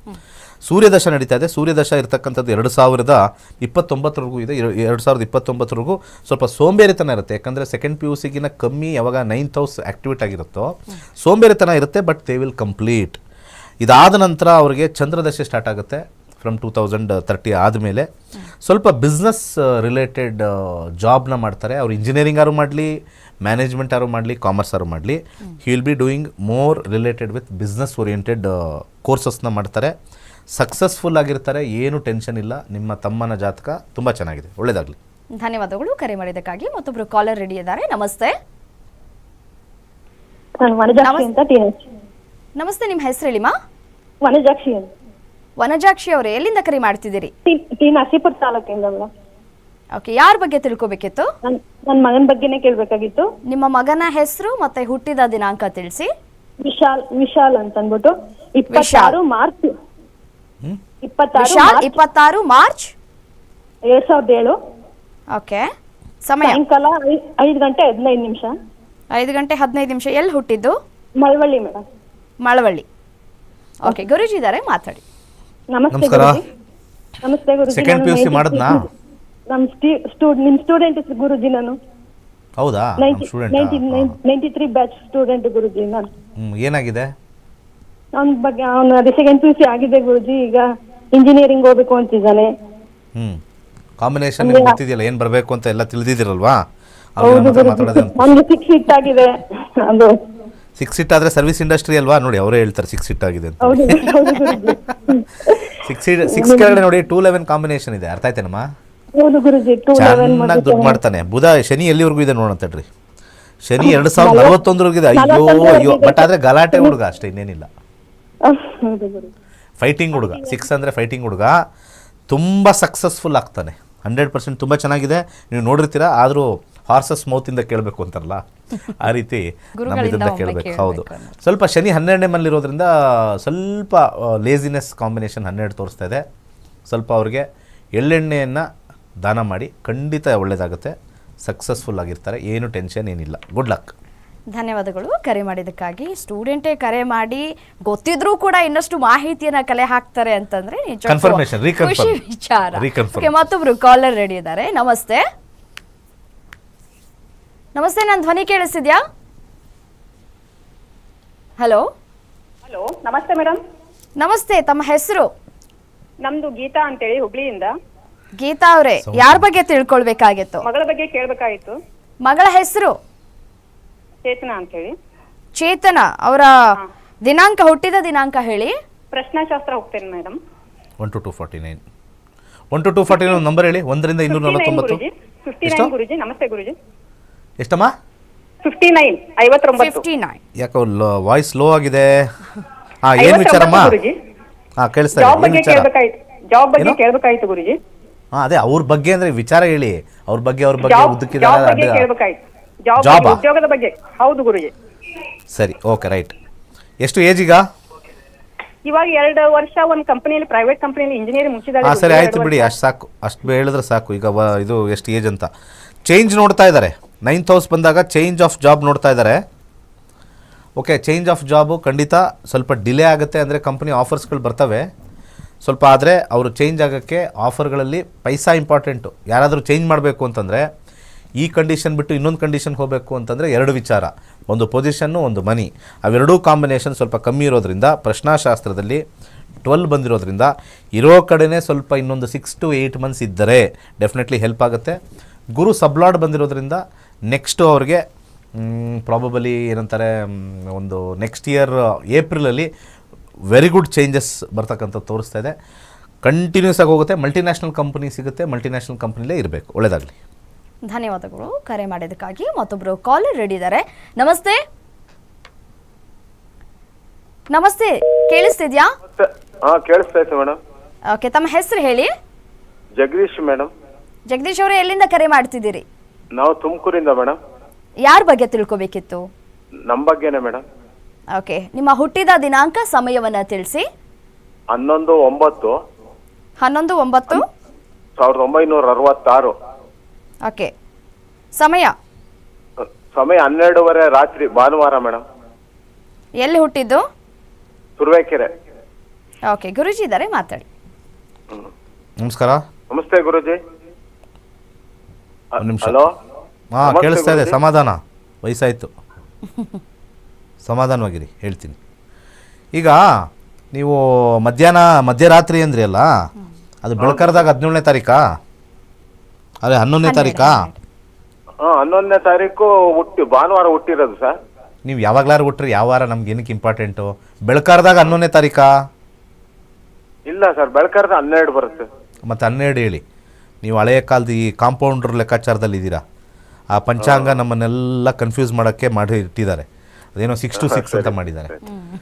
ಸೂರ್ಯದಶ ನಡೀತಾ ಇದೆ. ಸೂರ್ಯದಶ ಇರತಕ್ಕಂಥದ್ದು ಎರಡು ಸಾವಿರದ ಇಪ್ಪತ್ತೊಂಬತ್ತರವರೆಗೂ ಇದೆ. ಎರ- ಎರಡು ಸಾವಿರದ ಇಪ್ಪತ್ತೊಂಬತ್ತರವರೆಗೂ ಸ್ವಲ್ಪ ಸೋಂಬೇರಿತನ ಇರುತ್ತೆ. ಯಾಕಂದರೆ ಸೆಕೆಂಡ್ ಪಿ ಯು ಸಿಗಿನ ಕಮ್ಮಿ ಯಾವಾಗ ನೈನ್ತ್ ಹೌಸ್ ಆ್ಯಕ್ಟಿವೇಟ್ ಆಗಿರುತ್ತೋ ಸೋಂಬೇರಿತನ ಇರುತ್ತೆ ಬಟ್ ದೇ ವಿಲ್ ಕಂಪ್ಲೀಟ್ ಇದಾದ ನಂತರ ಅವರಿಗೆ ಚಂದ್ರದಶೆ ಸ್ಟಾರ್ಟ್ ಆಗುತ್ತೆ. ಫ್ರಮ್ ಟೂ ತೌಸಂಡ್ ತರ್ಟಿ ಆದಮೇಲೆ ಸ್ವಲ್ಪ ಬಿಸ್ನೆಸ್ ರಿಲೇಟೆಡ್ ಜಾಬ್ನ ಮಾಡ್ತಾರೆ. ಅವ್ರು ಇಂಜಿನಿಯರಿಂಗ್ ಆರು ಮಾಡಲಿ ಮ್ಯಾನೇಜ್ಮೆಂಟ್ ಆರು ಮಾಡಲಿ ಕಾಮರ್ಸ್ ಆರು ಮಾಡಲಿ. He will be doing more related with business oriented ಕೋರ್ಸಸ್ನ ಮಾಡ್ತಾರೆ. ಸಕ್ಸಸ್ಫುಲ್ ಆಗಿರ್ತಾರೆ ಏನು ಟೆನ್ಷನ್ ಇಲ್ಲ. ನಿಮ್ಮ ತಮ್ಮನ ಜಾತಕ ತುಂಬ ಚೆನ್ನಾಗಿದೆ. ಒಳ್ಳೇದಾಗಲಿ. ಧನ್ಯವಾದಗಳು. ಕರೆ ಮಾಡಿದ್ದಕ್ಕಾಗಿ ಮತ್ತೊಬ್ರು ಕಾಲರ್ ರೆಡಿ ಇದ್ದಾರೆ. ನಮಸ್ತೆ. ನಮಸ್ತೆ ನಿಮ್ಮ ಹೆಸರು ಹೇಳಿಮಾ ವನಜಾಕ್ಷಿ ಅಂತ. ವನಜಾಕ್ಷಿ ಅವರೇ ಎಲ್ಲಿಂದ ಕರೆ ಮಾಡ್ತಿದ್ದೀರಿ? ನಸೀಪುರ ತಾಲೂಕಿಂದ ಮೇಡಮ್ ಓಕೆ ಯಾರ ಬಗ್ಗೆ ತಿಳ್ಕೊಬೇಕಿತ್ತು? ನನ್ ನನ್ನ ಮಗನ ಬಗ್ಗೆನೇ ಕೇಳ್ಬೇಕಾಗಿತ್ತು. ನಿಮ್ಮ ಮಗನ ಹೆಸರು ಮತ್ತೆ ಹುಟ್ಟಿದ ದಿನಾಂಕ ತಿಳಿಸಿ. ವಿಶಾಲ್ ವಿಶಾಲ್ ಅಂತ ಅಂದ್ಬಿಟ್ಟು ಇಪ್ಪತ್ತಾರು ಮಾರ್ಚ್? ಇಪ್ಪತ್ತಾರು ವಿಶಾಲ್ ಮಾರ್ಚ್. ಇಪ್ಪತ್ತಾರು ಮಾರ್ಚ್? ಎರಡ್ ಸಾವಿರದ ಏಳು. ಓಕೆ ಸಮಯ. ಸಾಯಂಕಾಲ ಐ- ಐದು ಗಂಟೆ ಹದಿನೈದು ನಿಮಿಷ. ಐದು ಗಂಟೆ ಹದಿನೈದು ನಿಮಿಷ ಎಲ್ಲಿ ಹುಟ್ಟಿದ್ದು? ಮಳವಳ್ಳಿ ಮೇಡಮ್ ಮಳವಳ್ಳಿ. ಓಕೆ ಗುರುಜಿ ಇದ್ದಾರೆ ಮಾತಾಡಿ. ನಮಸ್ತೆ ನಮಸ್ಕಾರ. ಗುರುಜಿ. ನಮಸ್ತೆ ಗುರುಜಿ Second PUC ಮಾಡಿದ್ನಾ? ನಮ್ ಸ್ಟೂ ನಿಮ್ ಸ್ಟೂಡೆಂಟ್ ಗುರುಜಿ ನಾನು. ಹೌದಾ? Ninety student? Ninety three batch student Guruji ನಾನು. ಏನಾಗಿದೆ? ಅವನ ಬಗ್ಗೆ ಅವನು ಸೆಕೆಂಡ್ ಪಿ ಸಿ ಆಗಿದೆ ಗುರುಜಿ ಈಗ ಇಂಜಿನಿಯರಿಂಗ್ ಹೋಗ್ಬೇಕು ಅಂತಿದ್ದಾನೆ. ಹ್ಮ್. ಕಾಂಬಿನೇಷನ್ ನಿಮ್ಗೆ ಗೊತ್ತಿದೆಯಲ್ಲ ಏನು ಬರಬೇಕು ಅಂತ ಎಲ್ಲ ತಿಳಿದಿದ್ದೀರಲ್ವಾ? ಅವ್ರ ಹೌದು ಹತ್ರ ಗುರುಜಿ. ಮಾತಾಡೋದೇ ಅಂತ. ಅವ್ನಿಗೆ ಸಿಕ್ಸ್ ಹಿಟ್ ಆಗಿದೆ. ಅದು ಸಿಕ್ಸ್ ಸೀಟ್ ಆದರೆ ಸರ್ವಿಸ್ ಇಂಡಸ್ಟ್ರಿ ಅಲ್ವಾ? ನೋಡಿ ಅವರೇ ಹೇಳ್ತಾರೆ ಸಿಕ್ಸ್ ಸೀಟ್ ಆಗಿದೆ ಅಂತ. ಸಿಕ್ಸ್ ಸೀಟ್ ಸಿಕ್ಸ್ ಕೆಳಗಡೆ ನೋಡಿ ಟೂ ಲೆವೆನ್ ಕಾಂಬಿನೇಷನ್ ಇದೆ. ಅರ್ಥ ಆಯ್ತೇನಮ್ಮ? ಚೆನ್ನಾಗಿ ದುಡ್ಡು ಮಾಡ್ತಾನೆ. ಬುಧ ಶನಿ ಎಲ್ಲಿವರೆಗೂ ಇದೆ ನೋಡೋಣ ತಡ್ರಿ. ಶನಿ ಎರಡು ಸಾವಿರದ ನಲವತ್ತೊಂದರವರೆಗಿದೆ ಇದೆ. ಅಯ್ಯೋ ಅಯ್ಯೋ. ಬಟ್ ಆದ್ರೆ ಗಲಾಟೆ ಹುಡುಗ ಅಷ್ಟೇ ಇನ್ನೇನಿಲ್ಲ. ಫೈಟಿಂಗ್ ಹುಡುಗ. ಸಿಕ್ಸ್ ಅಂದರೆ ಫೈಟಿಂಗ್ ಹುಡುಗ. ತುಂಬ ಸಕ್ಸಸ್ಫುಲ್ ಆಗ್ತಾನೆ. ಹಂಡ್ರೆಡ್ ಪರ್ಸೆಂಟ್ ತುಂಬ ಚೆನ್ನಾಗಿದೆ. ನೀವು ನೋಡಿರ್ತೀರಾ ಆದರೂ ಹಾರ್ಸಸ್ ಮೌತಿಂದ ಕೇಳಬೇಕು ಅಂತಾರಲ್ಲ? ಆ ರೀತಿ [LAUGHS] ನಮ್ಮಿಂದ ಕೇಳಬೇಕು. ಹೌದು. ಸ್ವಲ್ಪ ಶನಿ ಹನ್ನೆರಡನೇ ಮನೇಲಿರೋದ್ರಿಂದ ಸ್ವಲ್ಪ ಲೇಸಿನೆಸ್ ಕಾಂಬಿನೇಷನ್ ಹನ್ನೆರಡು ತೋರಿಸ್ತಾ ಇದೆ. ಸ್ವಲ್ಪ ಅವ್ರಿಗೆ ಎಳ್ಳೆಣ್ಣೆಯನ್ನು ದಾನ ಮಾಡಿ ಖಂಡಿತ ಒಳ್ಳೆಯದಾಗುತ್ತೆ ಸಕ್ಸಸ್ಫುಲ್ ಆಗಿರ್ತಾರೆ. ಏನು ಟೆನ್ಷನ್ ಏನಿಲ್ಲ. ಗುಡ್ ಲಕ್ ಧನ್ಯವಾದಗಳು. ಕರೆ ಮಾಡಿದ್ದಕ್ಕಾಗಿ ಸ್ಟೂಡೆಂಟೇ ಕರೆ ಮಾಡಿ ಗೊತ್ತಿದ್ರೂ ಕೂಡ ಇನ್ನಷ್ಟು ಮಾಹಿತಿಯನ್ನ ಕಲೆ ಹಾಕ್ತಾರೆ ಅಂತಂದ್ರೆ ವಿಚಾರ. ಮತ್ತೊಬ್ರು ಕಾಲರ್ ರೆಡಿ ಇದ್ದಾರೆ. ನಮಸ್ತೆ. ನಮಸ್ತೆ ನನ್ನ ಧ್ವನಿ ಕೇಳಿಸಿದ್ಯಾ ಹಲೋ ಹಲೋ ನಮಸ್ತೆ ಮೇಡಮ್ ನಮಸ್ತೆ ತಮ್ಮ ಹೆಸರು? ನಮ್ದು ಗೀತಾ ಅಂತೇಳಿ ಹುಬ್ಳಿಯಿಂದ. ಗೀತಾ ಅವರೇ ಯಾರ ಬಗ್ಗೆ ತಿಳ್ಕೊಳ್ಬೇಕಾಗಿತ್ತು? ಮಗಳ ಬಗ್ಗೆ ಕೇಳ್ಬೇಕಾಗಿತ್ತು. ಮಗಳ ಹೆಸರು? ಚೇತನ ಅಂತೇಳಿ. ಚೇತನ ಅವರ ದಿನಾಂಕ ಹುಟ್ಟಿದ ದಿನಾಂಕ ಹೇಳಿ? ಪ್ರಶ್ನಾಶಾಸ್ತ್ರ ಹೋಗ್ತೇನೆ madam one two two forty nine one two two forty nine number ಹೇಳಿ ಒಂದರಿಂದ ಇನ್ನೂರ ನಲವತ್ತೊಂಬತ್ತು. ಗುರುಜಿ ಫಿಫ್ಟಿ ಎಷ್ಟು? ನೈನ್ ಗುರುಜಿ ನಮಸ್ತೆ ಗುರುಜಿ. ಎಷ್ಟಮ್ಮ? ಫಿಫ್ಟಿ ನೈನ್ ಐವತ್ತೊಂಬತ್ತು. ಫಿಫ್ಟಿ ನೈನ್ ಯಾಕೋ ವಾಯ್ಸ್ ಲೋ ಆಗಿದೆ. ಹಾ ಏನು ವಿಚಾರಮ್ಮ? ಹಾ ಗುರುಜಿ. ಹಾಂ ಕೇಳಿಸ್ತಾ ಜಾಬ್ ಇದೆ ಏನು ಬಗ್ಗೆ ವಿಚಾರ? ಕೇಳ್ಬೇಕಾಯ್ತು. ಜಾಬ್ ಬಗ್ಗೆ ಏನು? ಕೇಳ್ಬೇಕಾಯ್ತು ಗುರುಜಿ. ಹಾಂ ಅದೇ ಅವ್ರ ಬಗ್ಗೆ ಅಂದ್ರೆ ವಿಚಾರ ಹೇಳಿ. ಅವ್ರ ಬಗ್ಗೆ ಅವ್ರ ಬಗ್ಗೆ ಜಾಬ್ ಜಾಬ್ ಉದ್ದಕ್ಕಿದ್ದಾರೆ ಬಗ್ಗೆ ಕೇಳ್ಬೇಕಾಯ್ತು. ಜಾಬ್ Job ಬಗ್ಗೆ, ಉದ್ಯೋಗದ ಬಗ್ಗೆ. ಹೌದು ಗುರುಜಿ. ಸರಿ ಓಕೆ ರೈಟ್. ಎಷ್ಟು ಏಜ್ ಈಗ? ಇವಾಗ ಎರಡು ವರ್ಷ ಒಂದು ಕಂಪನಿಯಲ್ಲಿ ಪ್ರೈವೇಟ್ ಕಂಪನಿಯಲ್ಲಿ ಇಂಜಿನಿಯರಿಂಗ್ ಮುಗಿಸಿದಾಗ ಹಾ ಸರಿ ಆಯ್ತು ಬಿಡಿ. ಅಷ್ಟು ಸಾಕು ಅಷ್ಟು ಹೇಳಿದ್ರೆ ಸಾಕು. ಈಗ ವ- ಇದು ಎಷ್ಟು ಏಜ್ ಅಂತ. ಚೇಂಜ್ ನೋಡ್ತಾ ಇದ್ದಾರೆ ನೈನ್ತ್ ಹೌಸ್ ಬಂದಾಗ ಚೇಂಜ್ ಆಫ್ ಜಾಬ್ ನೋಡ್ತಾ ಇದ್ದಾರೆ. ಓಕೆ ಚೇಂಜ್ ಆಫ್ ಜಾಬು ಖಂಡಿತ ಸ್ವಲ್ಪ ಡಿಲೇ ಆಗುತ್ತೆ ಅಂದರೆ ಕಂಪ್ನಿ ಆಫರ್ಸ್ಗಳು ಬರ್ತವೆ. ಸ್ವಲ್ಪ ಆದರೆ ಅವರು ಚೇಂಜ್ ಆಗೋಕ್ಕೆ ಆಫರ್ಗಳಲ್ಲಿ ಪೈಸಾ ಇಂಪಾರ್ಟೆಂಟು ಯಾರಾದರೂ ಚೇಂಜ್ ಮಾಡಬೇಕು ಅಂತಂದರೆ ಈ ಕಂಡೀಷನ್ ಬಿಟ್ಟು ಇನ್ನೊಂದು ಕಂಡೀಷನ್ ಹೋಗಬೇಕು ಅಂತಂದರೆ ಎರಡು ವಿಚಾರ. ಒಂದು ಪೊಸಿಷನ್ನು ಒಂದು ಮನಿ ಅವೆರಡೂ ಕಾಂಬಿನೇಷನ್ ಸ್ವಲ್ಪ ಕಮ್ಮಿ ಇರೋದ್ರಿಂದ, ಪ್ರಶ್ನಾಶಾಸ್ತ್ರದಲ್ಲಿ ಟ್ವೆಲ್ ಬಂದಿರೋದ್ರಿಂದ ಇರೋ ಕಡೆನೇ ಸ್ವಲ್ಪ ಇನ್ನೊಂದು ಸಿಕ್ಸ್ ಟು ಏಯ್ಟ್ ಮಂತ್ಸ್ ಇದ್ದರೆ ಡೆಫಿನೆಟ್ಲಿ ಹೆಲ್ಪ್ ಆಗುತ್ತೆ. ಗುರು ಸಬ್ಲಾಡ್ ಬಂದಿರೋದ್ರಿಂದ ನೆಕ್ಸ್ಟು ಅವ್ರಿಗೆ ಪ್ರಾಬಬಲಿ ಏನಂತಾರೆ ಒಂದು ನೆಕ್ಸ್ಟ್ ಇಯರ್ ಏಪ್ರಿಲಲ್ಲಿ ವೆರಿ ಗುಡ್ ಚೇಂಜಸ್ ಬರ್ತಕ್ಕಂಥ ತೋರಿಸ್ತಾ ಇದೆ. ಕಂಟಿನ್ಯೂಸ್ ಆಗಿ ಹೋಗುತ್ತೆ ಮಲ್ಟಿನ್ಯಾಷನಲ್ ಕಂಪನಿ ಸಿಗುತ್ತೆ ಮಲ್ಟಿನ್ಯಾಷನಲ್ ಕಂಪ್ನಿಲೇ ಇರಬೇಕು. ಒಳ್ಳೆಯದಾಗಲಿ ಧನ್ಯವಾದಗಳು. ಕರೆ ಮಾಡಿದ್ದಕ್ಕಾಗಿ ಮತ್ತೊಬ್ಬರು ಕಾಲ್ ರೆಡಿ ಇದ್ದಾರೆ. ನಮಸ್ತೆ. ನಮಸ್ತೆ ಕೇಳಿಸ್ತಿದ್ಯಾ? ಹಾ ಕೇಳಿಸ್ತಾ ಇದೆ ಮೇಡಮ್ ಓಕೆ ತಮ್ಮ ಹೆಸರು ಹೇಳಿ? ಜಗದೀಶ್ ಮೇಡಮ್ ಜಗದೀಶ್ ಅವರು ಎಲ್ಲಿಂದ ಕರೆ ಮಾಡ್ತಿದ್ದೀರಿ? ನಾವು ತುಮಕೂರಿಂದ ಮೇಡಮ್ ಯಾರ ಬಗ್ಗೆ ತಿಳ್ಕೊಬೇಕಿತ್ತು? ನಮ್ಮ ಬಗ್ಗೆನೇ ಮೇಡಮ್ ಓಕೆ ನಿಮ್ಮ ಹುಟ್ಟಿದ ದಿನಾಂಕ ಸಮಯವನ್ನ ತಿಳಿಸಿ. ಹನ್ನೊಂದು ಒಂಬತ್ತು. ಹನ್ನೊಂದು ಒಂಬತ್ತು. ಸಾವಿರದ ಒಂಬೈನೂರ ಅರವತ್ತಾರು. ಓಕೆ ಸಮಯ. ಸಮಯ ಹನ್ನೆರಡೂವರೆ ರಾತ್ರಿ ಭಾನುವಾರ ಮೇಡಮ್ ಎಲ್ಲಿ ಹುಟ್ಟಿದ್ದು? ತುರುವೇಕೆರೆ. ಓಕೆ ಗುರುಜಿ ಇದ್ದಾರೆ ಮಾತಾಡಿ. ನಮಸ್ಕಾರ. ನಮಸ್ತೆ ಗುರುಜಿ. ಒಂದು ನಿಮಿಷ. ಹಲೋ? ಹಾಂ ಕೇಳಿಸ್ತಾ ಇದೆ. ಸಮಾಧಾನ. ವಯಸ್ಸಾಯಿತು. ಸಮಾಧಾನವಾಗಿರಿ ಹೇಳ್ತೀನಿ. ಈಗ ನೀವು ಮಧ್ಯಾಹ್ನ ಮಧ್ಯರಾತ್ರಿ ಅಂದ್ರಿ ಅಲ್ಲ? ಅದು ಬೆಳಕರ್ದಾಗ ಹದಿನೇಳನೇ ತಾರೀಕಾ? ಅದೇ ಹನ್ನೊಂದನೇ ತಾರೀಕಾ? ಹಾ ಹನ್ನೊಂದನೇ ತಾರೀಕು ಹುಟ್ಟಿ ಭಾನುವಾರ ಹುಟ್ಟಿರೋದು ಸರ್. ನೀವು ಯಾವಾಗ್ಲಾರು ಹುಟ್ಟ್ರಿ? ಯಾವ ವಾರ ನಮ್ಗೆ ಏನಕ್ಕೆ ಇಂಪಾರ್ಟೆಂಟು ಬೆಳಕಾರ್ದಾಗ ಹನ್ನೊಂದನೇ ತಾರೀಕಾ? ಇಲ್ಲ ಸರ್ ಬೆಳಕಾರದ ಹನ್ನೆರಡು ಬರುತ್ತೆ. ಮತ್ತೆ ಹನ್ನೆರಡು ಹೇಳಿ. ನೀವು ಹಳೆಯ ಕಾಲದ ಈ ಕಾಂಪೌಂಡರ್ ಲೆಕ್ಕಾಚಾರದಲ್ಲಿ ಇದ್ದೀರಾ? ಆ ಪಂಚಾಂಗ ನಮ್ಮನ್ನೆಲ್ಲ ಕನ್ಫ್ಯೂಸ್ ಮಾಡೋಕ್ಕೆ ಮಾಡಿ ಇಟ್ಟಿದ್ದಾರೆ. ಅದೇನೋ ಸಿಕ್ಸ್ ಟು ಸಿಕ್ಸ್ ಅಂತ [LAUGHS] ಮಾಡಿದ್ದಾರೆ.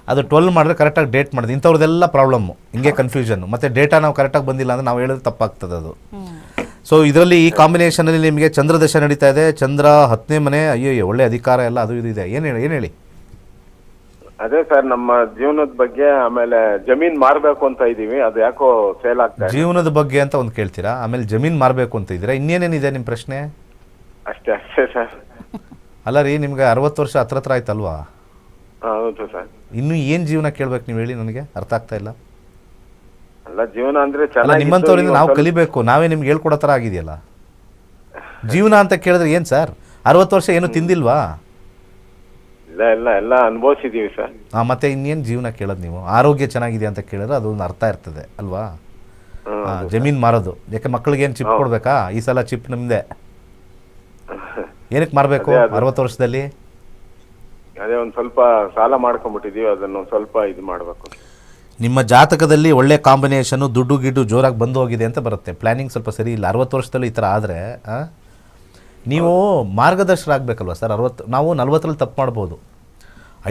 ಅದು ಟ್ವೆಲ್ ಮಾಡಿದ್ರೆ ಕರೆಕ್ಟಾಗಿ ಡೇಟ್ ಮಾಡಿದೆ. ಇಂಥವ್ರದ್ದೆಲ್ಲ ಪ್ರಾಬ್ಲಮ್ಮು ಹಿಂಗೆ ಕನ್ಫ್ಯೂಷನ್ ಮತ್ತು ಡೇಟಾ ನಾವು ಕರೆಕ್ಟಾಗಿ ಬಂದಿಲ್ಲ ಅಂದರೆ ನಾವು ಹೇಳಿದ್ರೆ ತಪ್ಪಾಗ್ತದೆ ಅದು. ಸೊ ಇದರಲ್ಲಿ ಈ ಕಾಂಬಿನೇಷನಲ್ಲಿ ನಿಮಗೆ ಚಂದ್ರದಶ ನಡೀತಾ ಇದೆ. ಚಂದ್ರ ಹತ್ತನೇ ಮನೆ ಅಯ್ಯೋ ಒಳ್ಳೆ ಅಧಿಕಾರ ಎಲ್ಲ ಅದು ಇದು ಇದೆ. ಏನು ಹೇಳಿ ಏನು ಹೇಳಿ? ಅದೇ ಸರ್ ನಮ್ಮ ಜೀವನದ ಬಗ್ಗೆ ಆಮೇಲೆ ಜಮೀನ್ ಮಾರ್ಬೇಕು ಅಂತ ಇದೀವಿ ಅದು ಯಾಕೋ ಸೇಲ್ ಆಗ್ತಾ ಇದೆ. ಜೀವನದ ಬಗ್ಗೆ ಅಂತ ಒಂದು ಕೇಳ್ತೀರಾ? ಆಮೇಲೆ ಜಮೀನ್ ಮಾರಬೇಕು ಅಂತ ಇದ್ದೀರಾ? ಇನ್ನೇನೇನಿದೆ ನಿಮ್ಮ ಪ್ರಶ್ನೆ? ಅಷ್ಟೇ ಅಷ್ಟೇ ಸರ್. ಅಲ್ಲ ರೀ ನಿಮ್ಗೆ ಅರವತ್ತು ವರ್ಷ ಹತ್ರ ಹತ್ರ ಆಯ್ತಲ್ವಾ? ಹೌದು ಸರ್. ಇನ್ನು ಏನು ಜೀವನ ಕೇಳ್ಬೇಕು ನೀವು ಹೇಳಿ ನನಗೆ? ಅರ್ಥ ಆಗ್ತಾ ಇಲ್ಲ. ಅಲ್ಲ ಜೀವನ ಅಂದ್ರೆ ಅಲ್ಲ ಚೆನ್ನಾಗಿತ್ತು, ನಿಮ್ಮಂಥವ್ರಿಂದ ನಾವು ಕಲಿಬೇಕು. ನಾವೇ ನಿಮ್ಗೆ ಹೇಳ್ಕೊಡೋ ತರ ಆಗಿದೆಯಲ್ಲ. ಜೀವನ ಅಂತ ಕೇಳಿದ್ರೆ ಏನ್ ಸರ್? ಅರವತ್ತು ವರ್ಷ ಏನು ತಿಂದಿಲ್ವಾ? ಇಲ್ಲ ಇಲ್ಲ ಎಲ್ಲ ಅನುಭವಿಸಿದೀವಿ ಸರ್. ಮತ್ತೆ ಇನ್ನೇನು ಜೀವನ ಕೇಳೋದು ನೀವು? ಆರೋಗ್ಯ ಚೆನ್ನಾಗಿದೆ ಅಂತ ಕೇಳಿದ್ರೆ ಅದೊಂದು ಅರ್ಥ ಇರ್ತದೆ ಅಲ್ವಾ? ಜಮೀನ್ ಮಾರೋದು. ಯಾಕೆ ಮಕ್ಕಳಿಗೆ ಏನು ಚಿಪ್ ಕೊಡ್ಬೇಕಾ? ಈ ಸಲ ಚಿಪ್ ನಿಮ್ಮದೇ [LAUGHS] ಏನಕ್ಕೆ ಮಾರಬೇಕು. ಅರವತ್ತು ವರ್ಷದಲ್ಲಿ? ಅದೇ ಒಂದ್ ಸ್ವಲ್ಪ ಸಾಲ ಮಾಡ್ಕೊಂಡ್ಬಿಟ್ಟಿದೀವಿ ಅದನ್ನ ಸ್ವಲ್ಪ ಇದು ಮಾಡ್ಬೇಕು. ನಿಮ್ಮ ಜಾತಕದಲ್ಲಿ ಒಳ್ಳೆ ಕಾಂಬಿನೇಷನ್ ದುಡ್ಡು ಗಿಡ್ಡು ಜೋರಾಗಿ ಬಂದು ಹೋಗಿದೆ ಅಂತ ಬರುತ್ತೆ. ಪ್ಲಾನಿಂಗ್ ಸ್ವಲ್ಪ ಸರಿ ಇಲ್ಲ. ಅರವತ್ತು ವರ್ಷದಲ್ಲಿ ಈ ಥರ ಆದರೆ ನೀವು ಮಾರ್ಗದರ್ಶರಾಗಬೇಕಲ್ವ ಸರ್? ಅರವತ್ತು ನಾವು ನಲ್ವತ್ತರಲ್ಲಿ ತಪ್ಪು ಮಾಡ್ಬೋದು.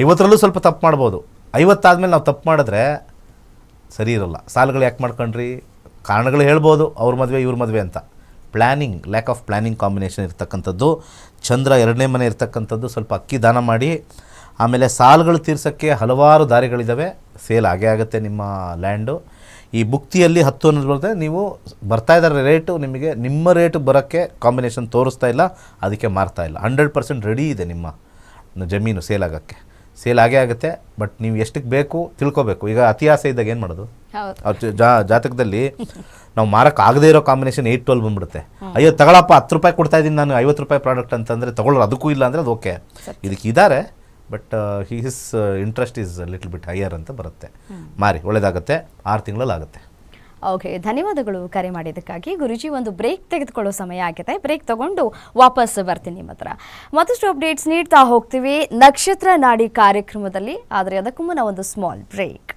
ಐವತ್ತರಲ್ಲೂ ಸ್ವಲ್ಪ ತಪ್ಪು ಮಾಡ್ಬೋದು. ಐವತ್ತಾದಮೇಲೆ ನಾವು ತಪ್ಪು ಮಾಡಿದ್ರೆ ಸರಿ ಇರಲ್ಲ. ಸಾಲುಗಳು ಯಾಕೆ ಮಾಡ್ಕೊಂಡ್ರಿ? ಕಾರಣಗಳು ಹೇಳ್ಬೋದು, ಅವ್ರ ಮದುವೆ, ಇವ್ರ ಮದುವೆ ಅಂತ. Planning lack of planning combination ಇರ್ತಕ್ಕಂಥದ್ದು, ಚಂದ್ರ ಎರಡನೇ ಮನೆ ಇರ್ತಕ್ಕಂಥದ್ದು ಸ್ವಲ್ಪ ಅಕ್ಕಿ ದಾನ ಮಾಡಿ, ಆಮೇಲೆ ಸಾಲುಗಳು ತೀರ್ಸೋಕ್ಕೆ ಹಲವಾರು ದಾರಿಗಳಿದ್ದಾವೆ ಸೇಲ್ ಆಗೇ ಆಗುತ್ತೆ ನಿಮ್ಮ ಲ್ಯಾಂಡು. ಈ ಬುಕ್ತಿಯಲ್ಲಿ ಹತ್ತು ಅನ್ನೋದು ಬರುತ್ತೆ, ನೀವು ಬರ್ತಾ ಇದ್ದಾರೆ ರೇಟು, ನಿಮಗೆ ನಿಮ್ಮ ರೇಟ್ ಬರೋಕ್ಕೆ ಕಾಂಬಿನೇಷನ್ ತೋರಿಸ್ತಾ ಇಲ್ಲ, ಅದಕ್ಕೆ ಮಾರ್ತಾ ಇಲ್ಲ. ಹಂಡ್ರೆಡ್ ಪರ್ಸೆಂಟ್ ರೆಡಿ ಇದೆ ನಿಮ್ಮ ಜಮೀನು ಸೇಲ್ ಆಗೋಕ್ಕೆ. ಸೇಲ್ ಆಗೇ ಆಗುತ್ತೆ ಬಟ್ ನೀವು ಎಷ್ಟಕ್ಕೆ ಬೇಕು ತಿಳ್ಕೊಬೇಕು. ಈಗ ಅತಿ ಆಸೆ ಇದ್ದಾಗ ಏನು ಮಾಡೋದು? ಜಾತಕದಲ್ಲಿ ನಾವು ಮಾರಕ್ಕೆ ಆಗದೇ ಇರೋ ಕಾಂಬಿನೇಷನ್ ಏಯ್ಟ್ ಟ್ವೆಲ್ ಬಂದ್ಬಿಡುತ್ತೆ. ಅಯ್ಯೋ ತಗೊಳಪ್ಪ ಹತ್ತು ರೂಪಾಯಿ ಕೊಡ್ತಾ ಇದ್ದೀನಿ ನಾನು ಐವತ್ತು ರೂಪಾಯಿ ಪ್ರಾಡಕ್ಟ್ ಅಂತಂದರೆ ತಗೊಳ್ಳೋರು ಅದಕ್ಕೂ ಇಲ್ಲ ಅಂದರೆ ಅದು ಓಕೆ. ಇದಕ್ಕೆ ಇದ್ದಾರೆ but his interest is little bit higher ಅಂತ ಬರುತ್ತೆ. ಮಾರಿ ಒಳ್ಳೇದಾಗುತ್ತೆ ಆರು ತಿಂಗಳಲ್ಲಿ ಆಗುತ್ತೆ ಓಕೆ, ಧನ್ಯವಾದಗಳು ಕರೆ ಮಾಡಿದ್ದಕ್ಕಾಗಿ. ಗುರುಜಿ, ಒಂದು ಬ್ರೇಕ್ ತೆಗೆದುಕೊಳ್ಳೋ ಸಮಯ ಆಗಿದೆ. ಬ್ರೇಕ್ ತಗೊಂಡು ವಾಪಸ್ ಬರ್ತೀನಿ ನಿಮ್ಮ ಹತ್ರ. ಮತ್ತಷ್ಟು ಅಪ್ಡೇಟ್ಸ್ ನೀಡ್ತಾ ಹೋಗ್ತೀವಿ. ನಕ್ಷತ್ರ ನಾಡಿ ಕಾರ್ಯಕ್ರಮದಲ್ಲಿ, ಆದರೆ ಅದಕ್ಕೂ ಮುನ್ನ ಒಂದು small break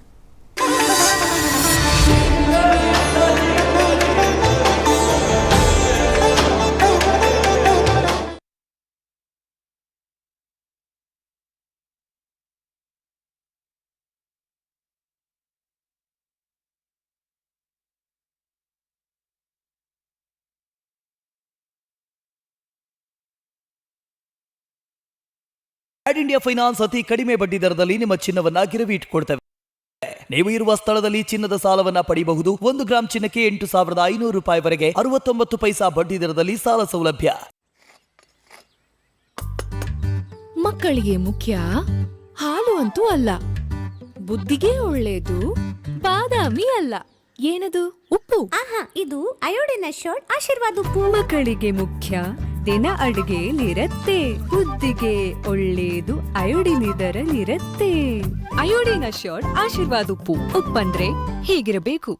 ad India finance ಅತಿ ಕಡಿಮೆ ಬಡ್ಡಿ ದರದಲ್ಲಿ ನಿಮ್ಮ ಚಿನ್ನವನ್ನ ಗಿರವಿ ಇಟ್ಕೊಳ್ತೇವೆ ನೀವು ಇರುವ ಸ್ಥಳದಲ್ಲಿ ಚಿನ್ನದ ಸಾಲವನ್ನ ಪಡೆಯಬಹುದು ಒಂದು ಗ್ರಾಂ ಚಿನ್ನಕ್ಕೆ ಎಂಟು ಸಾವಿರದ ಐನೂರು ರೂಪಾಯಿವರೆಗೆ ಅರವತ್ತೊಂಬತ್ತು ಪೈಸಾ ಬಡ್ಡಿ ದರದಲ್ಲಿ ಸಾಲ ಸೌಲಭ್ಯ. ಮಕ್ಕಳಿಗೆ ಮುಖ್ಯ ಹಾಲು ಅಂತೂ ಅಲ್ಲ. ಬುದ್ಧಿಗೆ ಒಳ್ಳೇದು ಬಾದಾಮಿ ಅಲ್ಲ. ಏನದು? ಉಪ್ಪು. ಆಹಾ ಇದು ಅಯೋಡಿನ ಶರ್ಟ್ ಆಶೀರ್ವಾದ ಉಪ್ಪು. ಮಕ್ಕಳಿಗೆ ಮುಖ್ಯ ದಿನ ಅಡುಗೆಯಲ್ಲಿರತ್ತೆ ಬುದ್ಧಿಗೆ ಒಳ್ಳೇದು ಅಯೋಡಿನ್ ಇದರಲ್ಲಿರತ್ತೆ ಅಯೋಡಿನ ಶರ್ಟ್ ಆಶೀರ್ವಾದ ಉಪ್ಪು. ಉಪ್ಪಂದ್ರೆ ಹೀಗಿರಬೇಕು.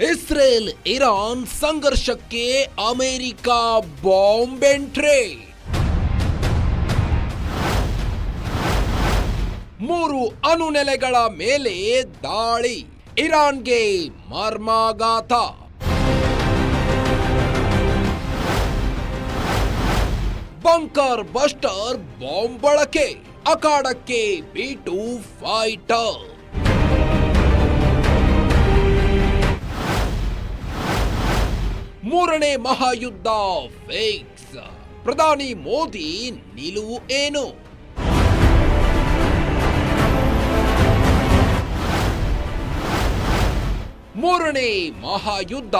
ಇಸ್ರೇಲ್, ಇರಾನ್ ಸಂಘರ್ಷಕ್ಕೆ ಅಮೆರಿಕ ಬಾಂಬ್ ಎಂಟ್ರಿ. ಮೂರು ಅನುನೆಲೆಗಳ ಮೇಲೆ ದಾಳಿ. ಇರಾನ್ಗೆ ಮರ್ಮಾಘಾತ. ಬಂಕರ್ ಬಸ್ಟರ್ ಬಾಂಬ್ ಬಳಕೆ, ಅಖಾಡಕ್ಕೆ ಟು ಫೈಟರ್. ಮೂರನೇ ಮಹಾಯುದ್ಧ ಫೇಕ್ಸ್. ಪ್ರಧಾನಿ ಮೋದಿ ನಿಲುವು ಏನು? ಮೂರನೇ ಮಹಾಯುದ್ಧ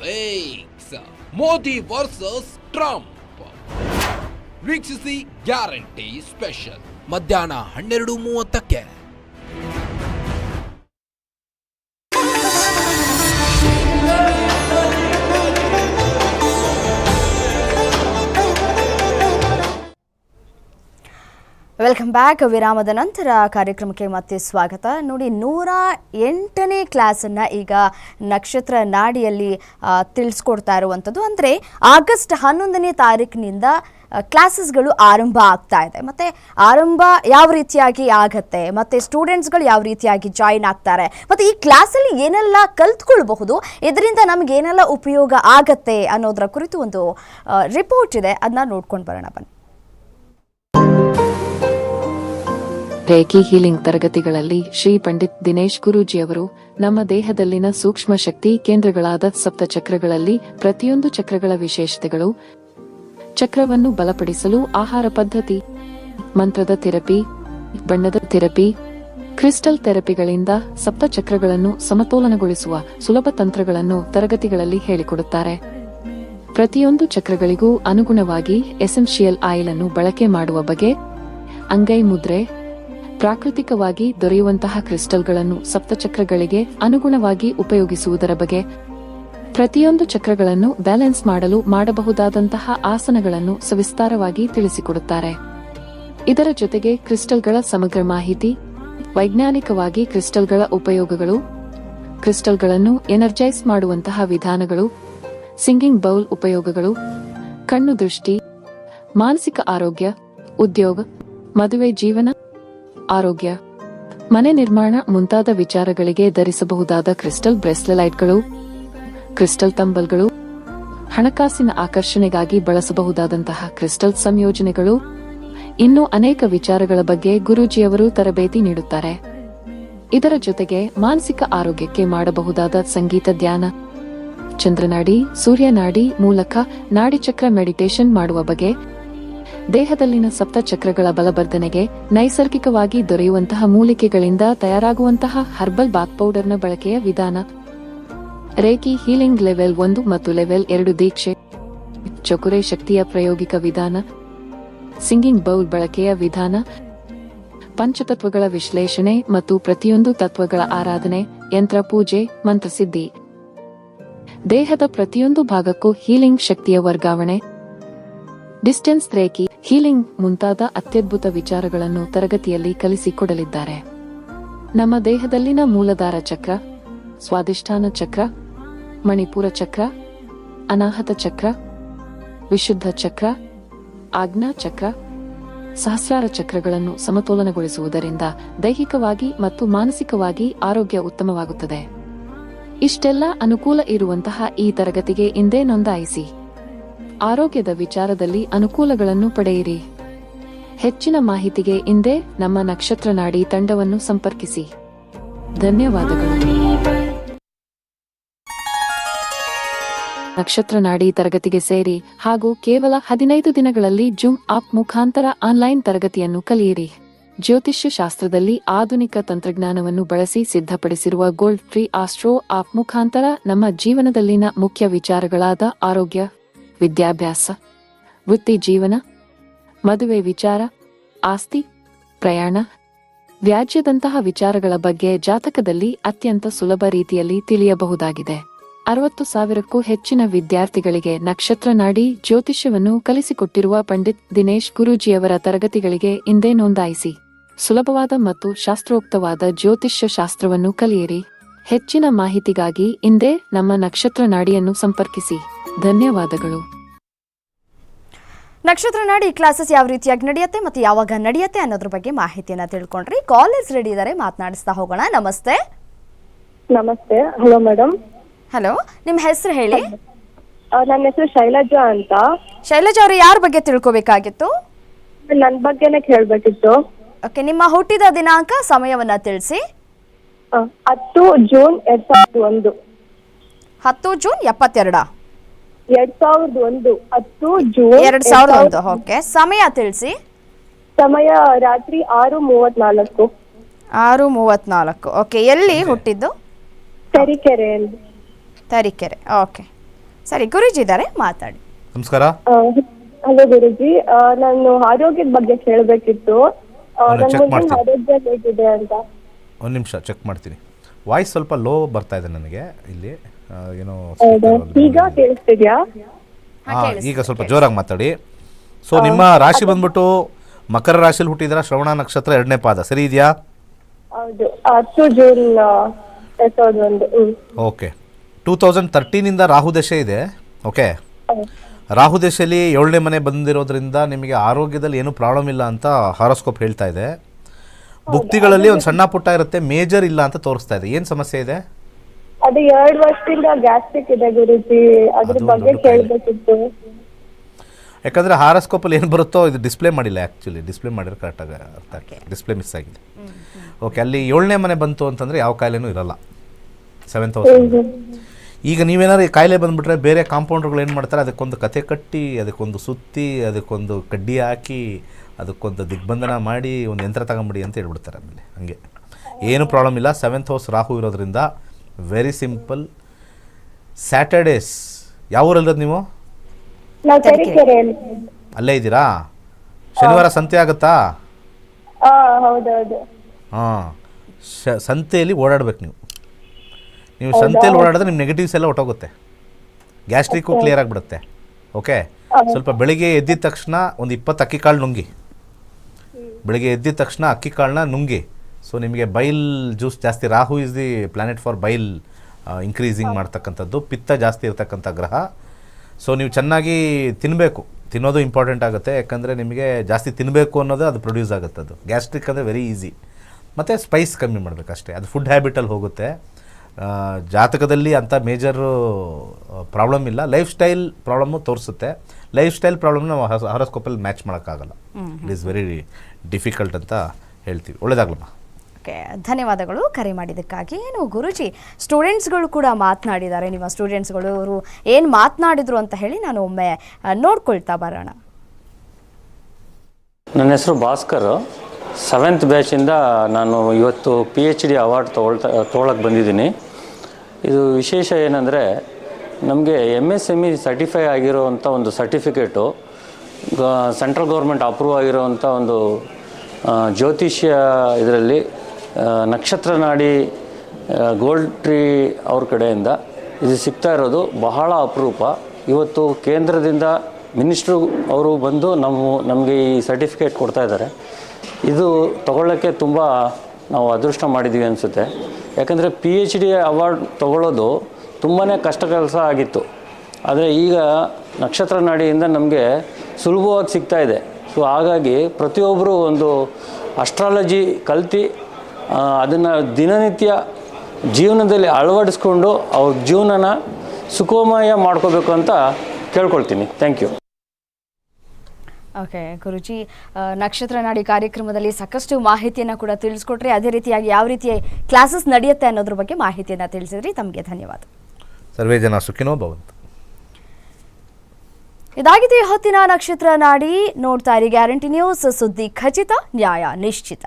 ಫೇಕ್ಸ್. Modi versus Trump. ವೀಕ್ಷಿಸಿ ಗ್ಯಾರಂಟಿ ಸ್ಪೆಷಲ್. ಮಧ್ಯಾಹ್ನ ಹನ್ನೆರಡು ಮೂವತ್ತಕ್ಕೆ. ವೆಲ್ಕಮ್ ಬ್ಯಾಕ್ ವಿರಾಮದ ನಂತರ ಕಾರ್ಯಕ್ರಮಕ್ಕೆ ಮತ್ತೆ ಸ್ವಾಗತ ನೋಡಿ ನೂರ ಎಂಟನೇ ಕ್ಲಾಸನ್ನು ಈಗ ನಕ್ಷತ್ರ ನಾಡಿಯಲ್ಲಿ ತಿಳಿಸ್ಕೊಡ್ತಾ ಇರುವಂಥದ್ದು ಅಂದರೆ ಆಗಸ್ಟ್ ಹನ್ನೊಂದನೇ ತಾರೀಕಿನಿಂದ ಕ್ಲಾಸಸ್ಗಳು ಆರಂಭ ಆಗ್ತಾ ಇದೆ. ಮತ್ತೆ ಆರಂಭ ಯಾವ ರೀತಿಯಾಗಿ ಆಗತ್ತೆ? ಮತ್ತೆ ಸ್ಟೂಡೆಂಟ್ಸ್ಗಳು ಯಾವ ರೀತಿಯಾಗಿ ಜಾಯಿನ್ ಆಗ್ತಾರೆ? ಮತ್ತೆ ಈ ಕ್ಲಾಸಲ್ಲಿ ಏನೆಲ್ಲ ಕಲ್ತ್ಕೊಳ್ಬಹುದು? ಇದರಿಂದ ನಮ್ಗೆ ಏನೆಲ್ಲ ಉಪಯೋಗ ಆಗತ್ತೆ ಅನ್ನೋದರ ಕುರಿತು ಒಂದು ರಿಪೋರ್ಟ್ ಇದೆ. ಅದನ್ನ ನೋಡ್ಕೊಂಡು ಬರೋಣ. ಬನ್ನಿ. ರೇಖಿ ಹೀಲಿಂಗ್ ತರಗತಿಗಳಲ್ಲಿ ಶ್ರೀ ಪಂಡಿತ್ ದಿನೇಶ್ ಗುರೂಜಿಯವರು ನಮ್ಮ ದೇಹದಲ್ಲಿನ ಸೂಕ್ಷ್ಮ ಶಕ್ತಿ ಕೇಂದ್ರಗಳಾದ ಸಪ್ತ ಚಕ್ರಗಳಲ್ಲಿ ಪ್ರತಿಯೊಂದು ಚಕ್ರಗಳ ವಿಶೇಷತೆಗಳು ಚಕ್ರವನ್ನು ಬಲಪಡಿಸಲು ಆಹಾರ ಪದ್ಧತಿ, ಮಂತ್ರದ ಥೆರಪಿ, ಬಣ್ಣದ ಥೆರಪಿ, ಕ್ರಿಸ್ಟಲ್ ಥೆರಪಿಗಳಿಂದ ಸಪ್ತ ಚಕ್ರಗಳನ್ನು ಸಮತೋಲನಗೊಳಿಸುವ ಸುಲಭ ತಂತ್ರಗಳನ್ನು ತರಗತಿಗಳಲ್ಲಿ ಹೇಳಿಕೊಡುತ್ತಾರೆ. ಪ್ರತಿಯೊಂದು ಚಕ್ರಗಳಿಗೂ ಅನುಗುಣವಾಗಿ ಎಸೆನ್ಷಿಯಲ್ ಆಯಿಲ್ ಅನ್ನು ಬಳಕೆ ಮಾಡುವ ಬಗೆ, ಅಂಗೈ ಮುದ್ರೆ, ಪ್ರಾಕೃತಿಕವಾಗಿ ದೊರೆಯುವಂತಹ ಕ್ರಿಸ್ಟಲ್ಗಳನ್ನು ಸಪ್ತಚಕ್ರಗಳಿಗೆ ಅನುಗುಣವಾಗಿ ಉಪಯೋಗಿಸುವುದರ ಬಗ್ಗೆ ಪ್ರತಿಯೊಂದು ಚಕ್ರಗಳನ್ನು ಬ್ಯಾಲೆನ್ಸ್ ಮಾಡಲು ಮಾಡಬಹುದಾದಂತಹ ಆಸನಗಳನ್ನು ಸವಿಸ್ತಾರವಾಗಿ ತಿಳಿಸಿಕೊಡುತ್ತಾರೆ. ಇದರ ಜೊತೆಗೆ ಕ್ರಿಸ್ಟಲ್ಗಳ ಸಮಗ್ರ ಮಾಹಿತಿ, ವೈಜ್ಞಾನಿಕವಾಗಿ ಕ್ರಿಸ್ಟಲ್ಗಳ ಉಪಯೋಗಗಳು, ಕ್ರಿಸ್ಟಲ್ಗಳನ್ನು ಎನರ್ಜೈಸ್ ಮಾಡುವಂತಹ ವಿಧಾನಗಳು, ಸಿಂಗಿಂಗ್ ಬೌಲ್ ಉಪಯೋಗಗಳು, ಕಣ್ಣು ದೃಷ್ಟಿ, ಮಾನಸಿಕ ಆರೋಗ್ಯ, ಉದ್ಯೋಗ, ಮದುವೆ ಜೀವನ, ಆರೋಗ್ಯ, ಮನೆ ನಿರ್ಮಾಣ ಮುಂತಾದ ವಿಚಾರಗಳಿಗೆ ಧರಿಸಬಹುದಾದ ಕ್ರಿಸ್ಟಲ್ ಬ್ರೆಸ್ಲೆಲೈಟ್ಗಳು ಕ್ರಿಸ್ಟಲ್ ತಂಬಲ್ಗಳು ಹಣಕಾಸಿನ ಆಕರ್ಷಣೆಗಾಗಿ ಬಳಸಬಹುದಾದಂತಹ ಕ್ರಿಸ್ಟಲ್ ಸಂಯೋಜನೆಗಳು. ಇನ್ನೂ ಅನೇಕ ವಿಚಾರಗಳ ಬಗ್ಗೆ ಗುರೂಜಿಯವರು ತರಬೇತಿ ನೀಡುತ್ತಾರೆ. ಇದರ ಜೊತೆಗೆ ಮಾನಸಿಕ ಆರೋಗ್ಯಕ್ಕೆ ಮಾಡಬಹುದಾದ ಸಂಗೀತ ಧ್ಯಾನ. ಚಂದ್ರನಾಡಿ, ಸೂರ್ಯನಾಡಿ ಮೂಲಕ ನಾಡಿಚಕ್ರ ಮೆಡಿಟೇಷನ್ ಮಾಡುವ ಬಗೆ ದೇಹದಲ್ಲಿನ ಸಪ್ತ ಚಕ್ರಗಳ ಬಲವರ್ಧನೆಗೆ ನೈಸರ್ಗಿಕವಾಗಿ ದೊರೆಯುವಂತಹ ಮೂಲಿಕೆಗಳಿಂದ ತಯಾರಾಗುವಂತಹ ಹರ್ಬಲ್ ಬಾತ್ ಪೌಡರ್ನ ಬಳಕೆಯ ವಿಧಾನ. ರೇಖಿ ಹೀಲಿಂಗ್ ಲೆವೆಲ್ ಒಂದು ಮತ್ತು ಲೆವೆಲ್ ಎರಡು ದೀಕ್ಷೆ, ಚಕುರೆ ಶಕ್ತಿಯ ಪ್ರಾಯೋಗಿಕ ವಿಧಾನ, ಸಿಂಗಿಂಗ್ ಬೌಲ್ ಬಳಕೆಯ ವಿಧಾನ, ಪಂಚತತ್ವಗಳ ವಿಶ್ಲೇಷಣೆ ಮತ್ತು ಪ್ರತಿಯೊಂದು ತತ್ವಗಳ ಆರಾಧನೆ, ಯಂತ್ರ ಪೂಜೆ ಮಂತ್ರಸಿದ್ಧಿ ದೇಹದ ಪ್ರತಿಯೊಂದು ಭಾಗಕ್ಕೂ ಹೀಲಿಂಗ್ ಶಕ್ತಿಯ ವರ್ಗಾವಣೆ. ಡಿಸ್ಟೆನ್ಸ್ ರೇಖಿ ಹೀಲಿಂಗ್ ಮುಂತಾದ ಅತ್ಯದ್ಭುತ ವಿಚಾರಗಳನ್ನು ತರಗತಿಯಲ್ಲಿ ಕಲಿಸಿಕೊಡಲಿದ್ದಾರೆ. ನಮ್ಮ ದೇಹದಲ್ಲಿನ ಮೂಲಧಾರ ಚಕ್ರ ಸ್ವಾದಿಷ್ಠಾನ ಚಕ್ರ ಮಣಿಪುರ ಚಕ್ರ, ಅನಾಹತ ಚಕ್ರ, ವಿಶುದ್ಧ ಚಕ್ರ, ಆಜ್ಞಾ ಚಕ್ರ, ಸಹಸ್ರಾರ ಚಕ್ರಗಳನ್ನು ಸಮತೋಲನಗೊಳಿಸುವುದರಿಂದ ದೈಹಿಕವಾಗಿ ಮತ್ತು ಮಾನಸಿಕವಾಗಿ ಆರೋಗ್ಯ ಉತ್ತಮವಾಗುತ್ತದೆ. ಇಷ್ಟೆಲ್ಲ ಅನುಕೂಲ ಇರುವಂತಹ ಈ ತರಗತಿಗೆ ಇಂದೇ ನೋಂದಾಯಿಸಿ. ಆರೋಗ್ಯದ ವಿಚಾರದಲ್ಲಿ ಅನುಕೂಲಗಳನ್ನು ಪಡೆಯಿರಿ. ಹೆಚ್ಚಿನ ಮಾಹಿತಿಗೆ ಇಂದೇ ನಮ್ಮ ನಕ್ಷತ್ರ ನಾಡಿ ತಂಡವನ್ನು ಸಂಪರ್ಕಿಸಿ. ಧನ್ಯವಾದಗಳು. ನಕ್ಷತ್ರ ನಾಡಿ ತರಗತಿಗೆ ಸೇರಿ ಹಾಗೂ ಕೇವಲ ಹದಿನೈದು ದಿನಗಳಲ್ಲಿ ಜೂಮ್ ಆಪ್ ಮುಖಾಂತರ ಆನ್ಲೈನ್ ತರಗತಿಯನ್ನು ಕಲಿಯಿರಿ. ಜ್ಯೋತಿಷ್ಯ ಶಾಸ್ತ್ರದಲ್ಲಿ ಆಧುನಿಕ ತಂತ್ರಜ್ಞಾನವನ್ನು ಬಳಸಿ ಸಿದ್ಧಪಡಿಸಿರುವ ಗೋಲ್ಡ್ ಫ್ರೀ ಆಸ್ಟ್ರೋ ಆಪ್ ಮುಖಾಂತರ ನಮ್ಮ ಜೀವನದಲ್ಲಿನ ಮುಖ್ಯ ವಿಚಾರಗಳಾದ ಆರೋಗ್ಯ, ವಿದ್ಯಾಭ್ಯಾಸ, ವೃತ್ತಿ ಜೀವನ, ಮದುವೆ ವಿಚಾರ, ಆಸ್ತಿ, ಪ್ರಯಾಣ, ವ್ಯಾಜ್ಯದಂತಹ ವಿಚಾರಗಳ ಬಗ್ಗೆ ಜಾತಕದಲ್ಲಿ ಅತ್ಯಂತ ಸುಲಭ ರೀತಿಯಲ್ಲಿ ತಿಳಿಯಬಹುದಾಗಿದೆ. ಅರವತ್ತು ಸಾವಿರಕ್ಕೂ ಹೆಚ್ಚಿನ ವಿದ್ಯಾರ್ಥಿಗಳಿಗೆ ನಕ್ಷತ್ರ ನಾಡಿ ಜ್ಯೋತಿಷ್ಯವನ್ನು ಕಲಿಸಿಕೊಟ್ಟಿರುವ ಪಂಡಿತ್ ದಿನೇಶ್ ಗುರೂಜಿಯವರ ತರಗತಿಗಳಿಗೆ ಇಂದೇ ನೋಂದಾಯಿಸಿ. ಸುಲಭವಾದ ಮತ್ತು ಶಾಸ್ತ್ರೋಕ್ತವಾದ ಜ್ಯೋತಿಷ್ಯ ಶಾಸ್ತ್ರವನ್ನು ಕಲಿಯಿರಿ. ಹೆಚ್ಚಿನ ಮಾಹಿತಿಗಾಗಿ ಇಂದೇ ನಮ್ಮ ನಕ್ಷತ್ರ ನಾಡಿಯನ್ನು ಸಂಪರ್ಕಿಸಿ. ಧನ್ಯವಾದಗಳು. ನಕ್ಷತ್ರ ನಾಡಿ ಕ್ಲಾಸಸ್ ಯಾವ ರೀತಿಯಾಗಿ ನಡೆಯುತ್ತೆ ಮತ್ತು ಯಾವಾಗ ನಡೆಯುತ್ತೆ ಅನ್ನೋದ್ರ ಬಗ್ಗೆ ಮಾಹಿತಿಯನ್ನ ತಿಳ್ಕೊಂಡ್ರಿ. ಕಾಲೇಜ್ ರೆಡಿ ಇದ್ದಾರೆ. ಮಾತನಾಡಿಸ್ತಾ ಹೋಗೋಣ. ನಮಸ್ತೆ. ನಮಸ್ತೆ. ಹಲೋ ಮೇಡಮ್ ಹಲೋ ನಿಮ್ಮ ಹೆಸರು ಹೇಳಿ? ನನ್ನ ಹೆಸರು ಶೈಲಜಾ ಅಂತ. ಶೈಲಜಾ ಅವರು ಯಾರ ಬಗ್ಗೆ ತಿಳ್ಕೊಬೇಕಾಗಿತ್ತು? ನನ್ನ ಬಗ್ಗೆನೇ ಕೇಳಬೇಕಿತ್ತು. ಓಕೆ ನಿಮ್ಮ ಹುಟ್ಟಿದ ದಿನಾಂಕ ಸಮಯವನ್ನ ತಿಳಿಸಿ. ಹತ್ತು ಜೂನ್ ಎರಡ್ ಸಾವಿರದ ಒಂದು. ಹತ್ತು ಜೂನ್ ಎಪ್ಪತ್ತೆರಡ? ಎರಡ್ ಸಾವಿರದ ಒಂದು ಹತ್ತು ಜೂನ್ ಎರಡ್ ಸಾವಿರದ ಒಂದು ಓಕೆ. ಸಮಯ ತಿಳಿಸಿ. ಸಮಯ ರಾತ್ರಿ ಆರು ಮೂವತ್ನಾಲ್ಕು. ಆರು ಮೂವತ್ನಾಲ್ಕು. ಓಕೆ ಎಲ್ಲಿ ಹುಟ್ಟಿದ್ದು? ತರೀಕೆರೆಯಲ್ಲಿ. ತರೀಕೆರೆ. ಓಕೆ ಸರಿ ಗುರುಜಿ ಇದ್ದಾರೆ ಮಾತಾಡಿ. ನಮಸ್ಕಾರ. ಹಲೋ ಗುರುಜಿ. ಆ, ನಾನು ಆರೋಗ್ಯದ ಬಗ್ಗೆ ಕೇಳಬೇಕಿತ್ತು. check ಮಾಡ್ತೀನಿ. ಆರೋಗ್ಯ ಹೇಗಿದೆ ಅಂತ. ಒಂದು ನಿಮಿಷ ಚೆಕ್ ಮಾಡ್ತೀನಿ. ವಾಯ್ಸ್ ಸ್ವಲ್ಪ ಲೋ ಬರ್ತಾ ಇದೆ ನನಗೆ ಇಲ್ಲಿ. ಆ, ಏನೋ ಹೌದಾ? speaker ಅಲ್ಲಿ ಈಗ ಕೇಳಿಸ್ತಿದ್ಯಾ? ಹಾ ಈಗ ಸ್ವಲ್ಪ ಜೋರಾಗಿ ಮಾತಾಡಿ. ಸೊ ನಿಮ್ಮ ರಾಶಿ ಬಂದ್ಬಿಟ್ಟು ಮಕರ ರಾಶಿಯಲ್ಲಿ ಹುಟ್ಟಿದ್ರ? ಶ್ರವಣ ನಕ್ಷತ್ರ ಎರಡನೇ ಪಾದ. ಸರಿ ಇದೆಯಾ? ಹೌದು. ಹತ್ತು ಜೂನ್ ಒಂದು. ಹ್ಮ್. ಓಕೆ ಟೂ ತೌಸಂಡ್ ತರ್ಟೀನಿಂದ ರಾಹು ದಶೆ ಇದೆ ಓಕೆ. ರಾಹು ದಶೆಯಲ್ಲಿ ಏಳನೇ ಮನೆ ಬಂದಿರೋದ್ರಿಂದ ನಿಮಗೆ ಆರೋಗ್ಯದಲ್ಲಿ ಏನೂ ಪ್ರಾಬ್ಲಮ್ ಇಲ್ಲ ಅಂತ ಹಾರೋಸ್ಕೋಪ್ ಹೇಳ್ತಾ ಇದೆ. ಭುಕ್ತಿಗಳಲ್ಲಿ ಒಂದು ಸಣ್ಣ ಪುಟ್ಟ ಇರುತ್ತೆ ಮೇಜರ್ ಇಲ್ಲ ಅಂತ ತೋರಿಸ್ತಾ ಇದೆ. ಏನು ಸಮಸ್ಯೆ ಇದೆ? ಅದು ಎರಡು ವರ್ಷದಿಂದ ಗ್ಯಾಸ್ಟ್ರಿಕ್ ಇದೆ ಗುರುಜಿ. ಅದ್ರ ಬಗ್ಗೆ ಕೇಳಬೇಕಿತ್ತು. ಯಾಕಂದ್ರೆ ಹಾರೋಸ್ಕೋಪಲ್ಲಿ ಏನು ಬರುತ್ತೋ ಇದು ಡಿಸ್ಪ್ಲೇ ಮಾಡಿಲ್ಲ ಆ್ಯಕ್ಚುಲಿ ಡಿಸ್ಪ್ಲೇ ಮಾಡಿದ್ರೆ ಕರೆಕ್ಟಾಗಿ ಅರ್ಥ ಆಗ್ತದೆ. ಡಿಸ್ಪ್ಲೇ ಮಿಸ್ ಆಗಿದೆ. ಓಕೆ ಅಲ್ಲಿ ಏಳನೇ ಮನೆ ಬಂತು ಅಂತಂದ್ರೆ ಯಾವ ಕಾಯಿಲೆನೂ ಇರಲ್ಲ. ಸೆವೆಂತ್ ಹೌಸ್ ಈಗ ನೀವೇನಾದ್ರು ಈ ಕಾಯಿಲೆ ಬಂದುಬಿಟ್ರೆ ಬೇರೆ ಕಾಂಪೌಂಡ್ರುಗಳು ಏನು ಮಾಡ್ತಾರೆ? ಅದಕ್ಕೊಂದು ಕತೆ ಕಟ್ಟಿ ಅದಕ್ಕೊಂದು ಸುತ್ತಿ ಅದಕ್ಕೊಂದು ಕಡ್ಡಿ ಹಾಕಿ ಅದಕ್ಕೊಂದು ದಿಗ್ಬಂಧನ ಮಾಡಿ ಒಂದು ಯಂತ್ರ ತಗೊಂಬಿಡಿ ಅಂತ ಹೇಳ್ಬಿಡ್ತಾರೆ ಆಮೇಲೆ ಹಾಗೆ. ಏನು ಪ್ರಾಬ್ಲಮ್ ಇಲ್ಲ. ಸೆವೆಂತ್ ಹೌಸ್ ರಾಹು ಇರೋದ್ರಿಂದ ವೆರಿ ಸಿಂಪಲ್ ಸ್ಯಾಟರ್ಡೇಸ್ ಯಾವ ಊರಲ್ಲಿರೋದು ನೀವು? ಅಲ್ಲೇ ಇದ್ದೀರಾ? ಶನಿವಾರ ಸಂತೆ ಆಗುತ್ತಾ? ಹಾ. ಸಂತೆಯಲ್ಲಿ ಓಡಾಡ್ಬೇಕು ನೀವು. ನೀವು ಸಂತೆಯಲ್ಲಿ ಓಡಾಡಿದ್ರೆ ನಿಮ್ಮ ನೆಗೆಟಿವ್ಸ್ ಎಲ್ಲ ಹೊಟ್ಟೋಗುತ್ತೆ ಗ್ಯಾಸ್ಟ್ರಿಕ್ಕು ಕ್ಲಿಯರ್ ಆಗಿಬಿಡುತ್ತೆ. ಓಕೆ ಸ್ವಲ್ಪ ಬೆಳಿಗ್ಗೆ ಎದ್ದಿದ ತಕ್ಷಣ ಒಂದು ಇಪ್ಪತ್ತು ಅಕ್ಕಿ ಕಾಳು ನುಂಗಿ. ಬೆಳಿಗ್ಗೆ ಎದ್ದಿದ ತಕ್ಷಣ ಅಕ್ಕಿ ಕಾಳನ್ನ ನುಂಗಿ. ಸೊ ನಿಮಗೆ ಬೈಲ್ ಜ್ಯೂಸ್ ಜಾಸ್ತಿ Rahu is the planet for bile increasing ಮಾಡ್ತಕ್ಕಂಥದ್ದು. ಪಿತ್ತ ಜಾಸ್ತಿ ಇರತಕ್ಕಂಥ ಗ್ರಹ. ಸೊ ನೀವು ಚೆನ್ನಾಗಿ ತಿನ್ನಬೇಕು ತಿನ್ನೋದು ಇಂಪಾರ್ಟೆಂಟ್ ಆಗುತ್ತೆ. ಯಾಕಂದರೆ ನಿಮಗೆ ಜಾಸ್ತಿ ತಿನ್ನಬೇಕು ಅನ್ನೋದು ಅದು ಪ್ರೊಡ್ಯೂಸ್ ಆಗುತ್ತೆ ಅದು ಗ್ಯಾಸ್ಟ್ರಿಕ್ ಅಂದರೆ ವೆರಿ ಈಸಿ ಮತ್ತು ಸ್ಪೈಸ್ ಕಮ್ಮಿ ಮಾಡಬೇಕಷ್ಟೇ. ಅದು ಫುಡ್ ಹ್ಯಾಬಿಟಲ್ಲಿ ಹೋಗುತ್ತೆ. ಜಾತಕದಲ್ಲಿ ಅಂಥ ಮೇಜರು ಪ್ರಾಬ್ಲಮ್ ಇಲ್ಲ. ಲೈಫ್ ಸ್ಟೈಲ್ ಪ್ರಾಬ್ಲಮ್ಮು ತೋರಿಸುತ್ತೆ. ಲೈಫ್ ಸ್ಟೈಲ್ ಪ್ರಾಬ್ಲಮ್ನ ನಾವು ಹಾರೋಸ್ಕೋಪಲ್ಲಿ ಮ್ಯಾಚ್ ಮಾಡೋಕ್ಕಾಗಲ್ಲ. ಇಟ್ ಈಸ್ ವೆರಿ ಡಿಫಿಕಲ್ಟ್ ಅಂತ ಹೇಳ್ತೀವಿ. ಒಳ್ಳೇದಾಗ್ಲಮ್ಮ ಓಕೆ ಧನ್ಯವಾದಗಳು ಕರೆ ಮಾಡಿದ್ದಕ್ಕಾಗಿ. ಏನು ಗುರುಜಿ ಸ್ಟೂಡೆಂಟ್ಸ್ಗಳು ಕೂಡ ಮಾತನಾಡಿದ್ದಾರೆ. ನಿಮ್ಮ ಸ್ಟೂಡೆಂಟ್ಸ್ಗಳು ಅವರು ಏನು ಮಾತನಾಡಿದ್ರು ಅಂತ ಹೇಳಿ ನಾನು ಒಮ್ಮೆ ನೋಡ್ಕೊಳ್ತಾ ಬರೋಣ. ನನ್ನ ಹೆಸರು ಭಾಸ್ಕರ್. ಸೆವೆಂತ್ ಬ್ಯಾಚಿಂದ ನಾನು ಇವತ್ತು ಪಿ ಎಚ್ ಡಿ ಅವಾರ್ಡ್ ತೊಗೊಳ್ತಾ ತೊಗೊಳಕ್ಕೆ ಬಂದಿದ್ದೀನಿ. ಇದು ವಿಶೇಷ ಏನಂದರೆ ನಮಗೆ M S M E certify ಆಗಿರೋವಂಥ ಒಂದು ಸರ್ಟಿಫಿಕೇಟು ಸೆಂಟ್ರಲ್ ಗೌರ್ಮೆಂಟ್ ಅಪ್ರೂವ್ ಆಗಿರೋವಂಥ ಒಂದು ಜ್ಯೋತಿಷ್ಯ ಇದರಲ್ಲಿ ನಕ್ಷತ್ರ ನಾಡಿ ಗೋಲ್ಡ್ ಟ್ರೀ ಅವ್ರ ಕಡೆಯಿಂದ ಇದು ಸಿಗ್ತಾ ಇರೋದು ಬಹಳ ಅಪರೂಪ. ಇವತ್ತು ಕೇಂದ್ರದಿಂದ ಮಿನಿಸ್ಟ್ರು ಅವರು ಬಂದು ನಮ್ಮ, ನಮಗೆ ಈ ಸರ್ಟಿಫಿಕೇಟ್ ಕೊಡ್ತಾ ಇದ್ದಾರೆ. ಇದು ತಗೊಳ್ಳೋಕ್ಕೆ ತುಂಬ ನಾವು ಅದೃಷ್ಟ ಮಾಡಿದ್ದೀವಿ ಅನಿಸುತ್ತೆ. ಯಾಕಂದರೆ ಪಿ ಎಚ್ ಡಿ ಅವಾರ್ಡ್ ತಗೊಳ್ಳೋದು ತುಂಬಾ ಕಷ್ಟ ಕೆಲಸ ಆಗಿತ್ತು. ಆದರೆ ಈಗ ನಕ್ಷತ್ರ ನಾಡಿಯಿಂದ ನಮಗೆ ಸುಲಭವಾಗಿ ಸಿಗ್ತಾ ಇದೆ. ಸೊ ಹಾಗಾಗಿ ಪ್ರತಿಯೊಬ್ಬರು ಒಂದು ಅಸ್ಟ್ರಾಲಜಿ ಕಲ್ತು ಅದನ್ನು ದಿನನಿತ್ಯ ಜೀವನದಲ್ಲಿ ಅಳವಡಿಸ್ಕೊಂಡು ಅವ್ರ ಜೀವನನ ಸುಖಮಯ ಮಾಡ್ಕೋಬೇಕು ಅಂತ ಕೇಳ್ಕೊಳ್ತೀನಿ. ಥ್ಯಾಂಕ್ ಯು ಓಕೆ ಗುರುಜಿ ನಕ್ಷತ್ರ ನಾಡಿ ಕಾರ್ಯಕ್ರಮದಲ್ಲಿ ಸಾಕಷ್ಟು ಮಾಹಿತಿಯನ್ನು ಕೂಡ ತಿಳಿಸ್ಕೊಟ್ರಿ. ಅದೇ ರೀತಿಯಾಗಿ ಯಾವ ರೀತಿಯ ಕ್ಲಾಸಸ್ ನಡೆಯುತ್ತೆ ಅನ್ನೋದ್ರ ಬಗ್ಗೆ ಮಾಹಿತಿಯನ್ನು ತಿಳಿಸಿದ್ರಿ. ತಮಗೆ ಧನ್ಯವಾದ. ಸರ್ವೇ ಜನ ಸುಖಿನೋ ಭವಂತ. ಇದಾಗಿದೆ ಹೊತ್ತಿನ ನಕ್ಷತ್ರ ನಾಡಿ ನೋಡ್ತಾ ಇರಿ. ಗ್ಯಾರಂಟಿ ನ್ಯೂಸ್ ಸುದ್ದಿ ಖಚಿತ ನ್ಯಾಯ ನಿಶ್ಚಿತ.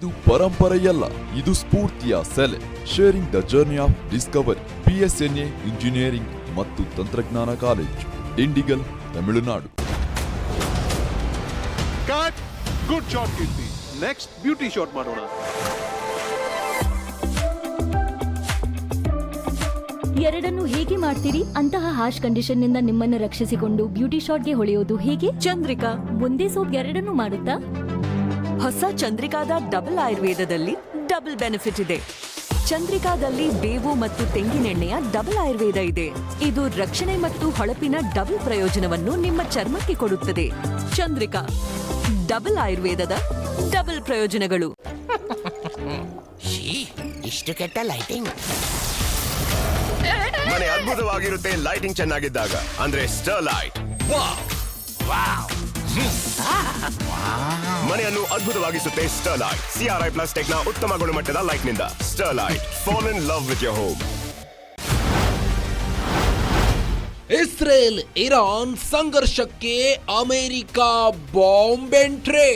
ಇದು ಪರಂಪರೆಯಲ್ಲ ಇದು ಸ್ಫೂರ್ತಿಯ ಸೆಲೆ. Sharing the journey of discovery PSNA engineering ಮತ್ತು ತಂತ್ರಜ್ಞಾನ college Dindigul Tamil Nadu. Cut good shot Keerthi next beauty shot ಮಾಡೋಣ. ಎರಡನ್ನು ಹೇಗೆ ಮಾಡ್ತೀರಿ? ಅಂತಹ ಹಾಶ್ ಕಂಡೀಷನ್ನಿಂದ ನಿಮ್ಮನ್ನು ರಕ್ಷಿಸಿಕೊಂಡು ಬ್ಯೂಟಿ ಶಾಟ್ಗೆ ಹೊಳೆಯೋದು ಹೇಗೆ? ಚಂದ್ರಿಕಾ. ಒಂದೇ ಸೋಪ್ ಎರಡನ್ನು ಮಾಡುತ್ತಾ? ಹೊಸ ಚಂದ್ರಿಕಾದ ಡಬಲ್ ಆಯುರ್ವೇದದಲ್ಲಿ ಡಬಲ್ ಬೆನಿಫಿಟ್ ಇದೆ. ಚಂದ್ರಿಕಾದಲ್ಲಿ ಬೇವು ಮತ್ತು ತೆಂಗಿನೆಣ್ಣೆಯ ಡಬಲ್ ಆಯುರ್ವೇದ ಇದೆ. ಇದು ರಕ್ಷಣೆ ಮತ್ತು ಹೊಳಪಿನ ಡಬಲ್ ಪ್ರಯೋಜನವನ್ನು ನಿಮ್ಮ ಚರ್ಮಕ್ಕೆ ಕೊಡುತ್ತದೆ. ಚಂದ್ರಿಕಾ ಡಬಲ್ ಆಯುರ್ವೇದದ ಡಬಲ್ ಪ್ರಯೋಜನಗಳು. ಇಷ್ಟು ಕೆಟ್ಟ ಲೈಟಿಂಗ್. ಮನೆ ಅದ್ಭುತವಾಗಿರುತ್ತೆ ಲೈಟಿಂಗ್ ಚೆನ್ನಾಗಿದ್ದಾಗ. ಅಂದ್ರೆ ಸ್ಟರ್ ಲೈಟ್. ಮನೆಯನ್ನು ಅದ್ಭುತವಾಗಿಸುತ್ತೆ ಸ್ಟರ್ಲೈಟ್ ಸಿಆರ್ಐ ಪ್ಲಸ್ ಟೆಕ್ನ ಉತ್ತಮ ಗುಣಮಟ್ಟದ ಲೈಟ್ನಿಂದ Sterlite fall in love with your home Israel, Iran ಸಂಘರ್ಷಕ್ಕೆ ಅಮೆರಿಕ ಬಾಂಬ್ ಎಂಟ್ರಿ.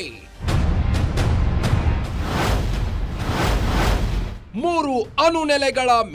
ಮೂರು ಅಣುನೆಲೆಗಳ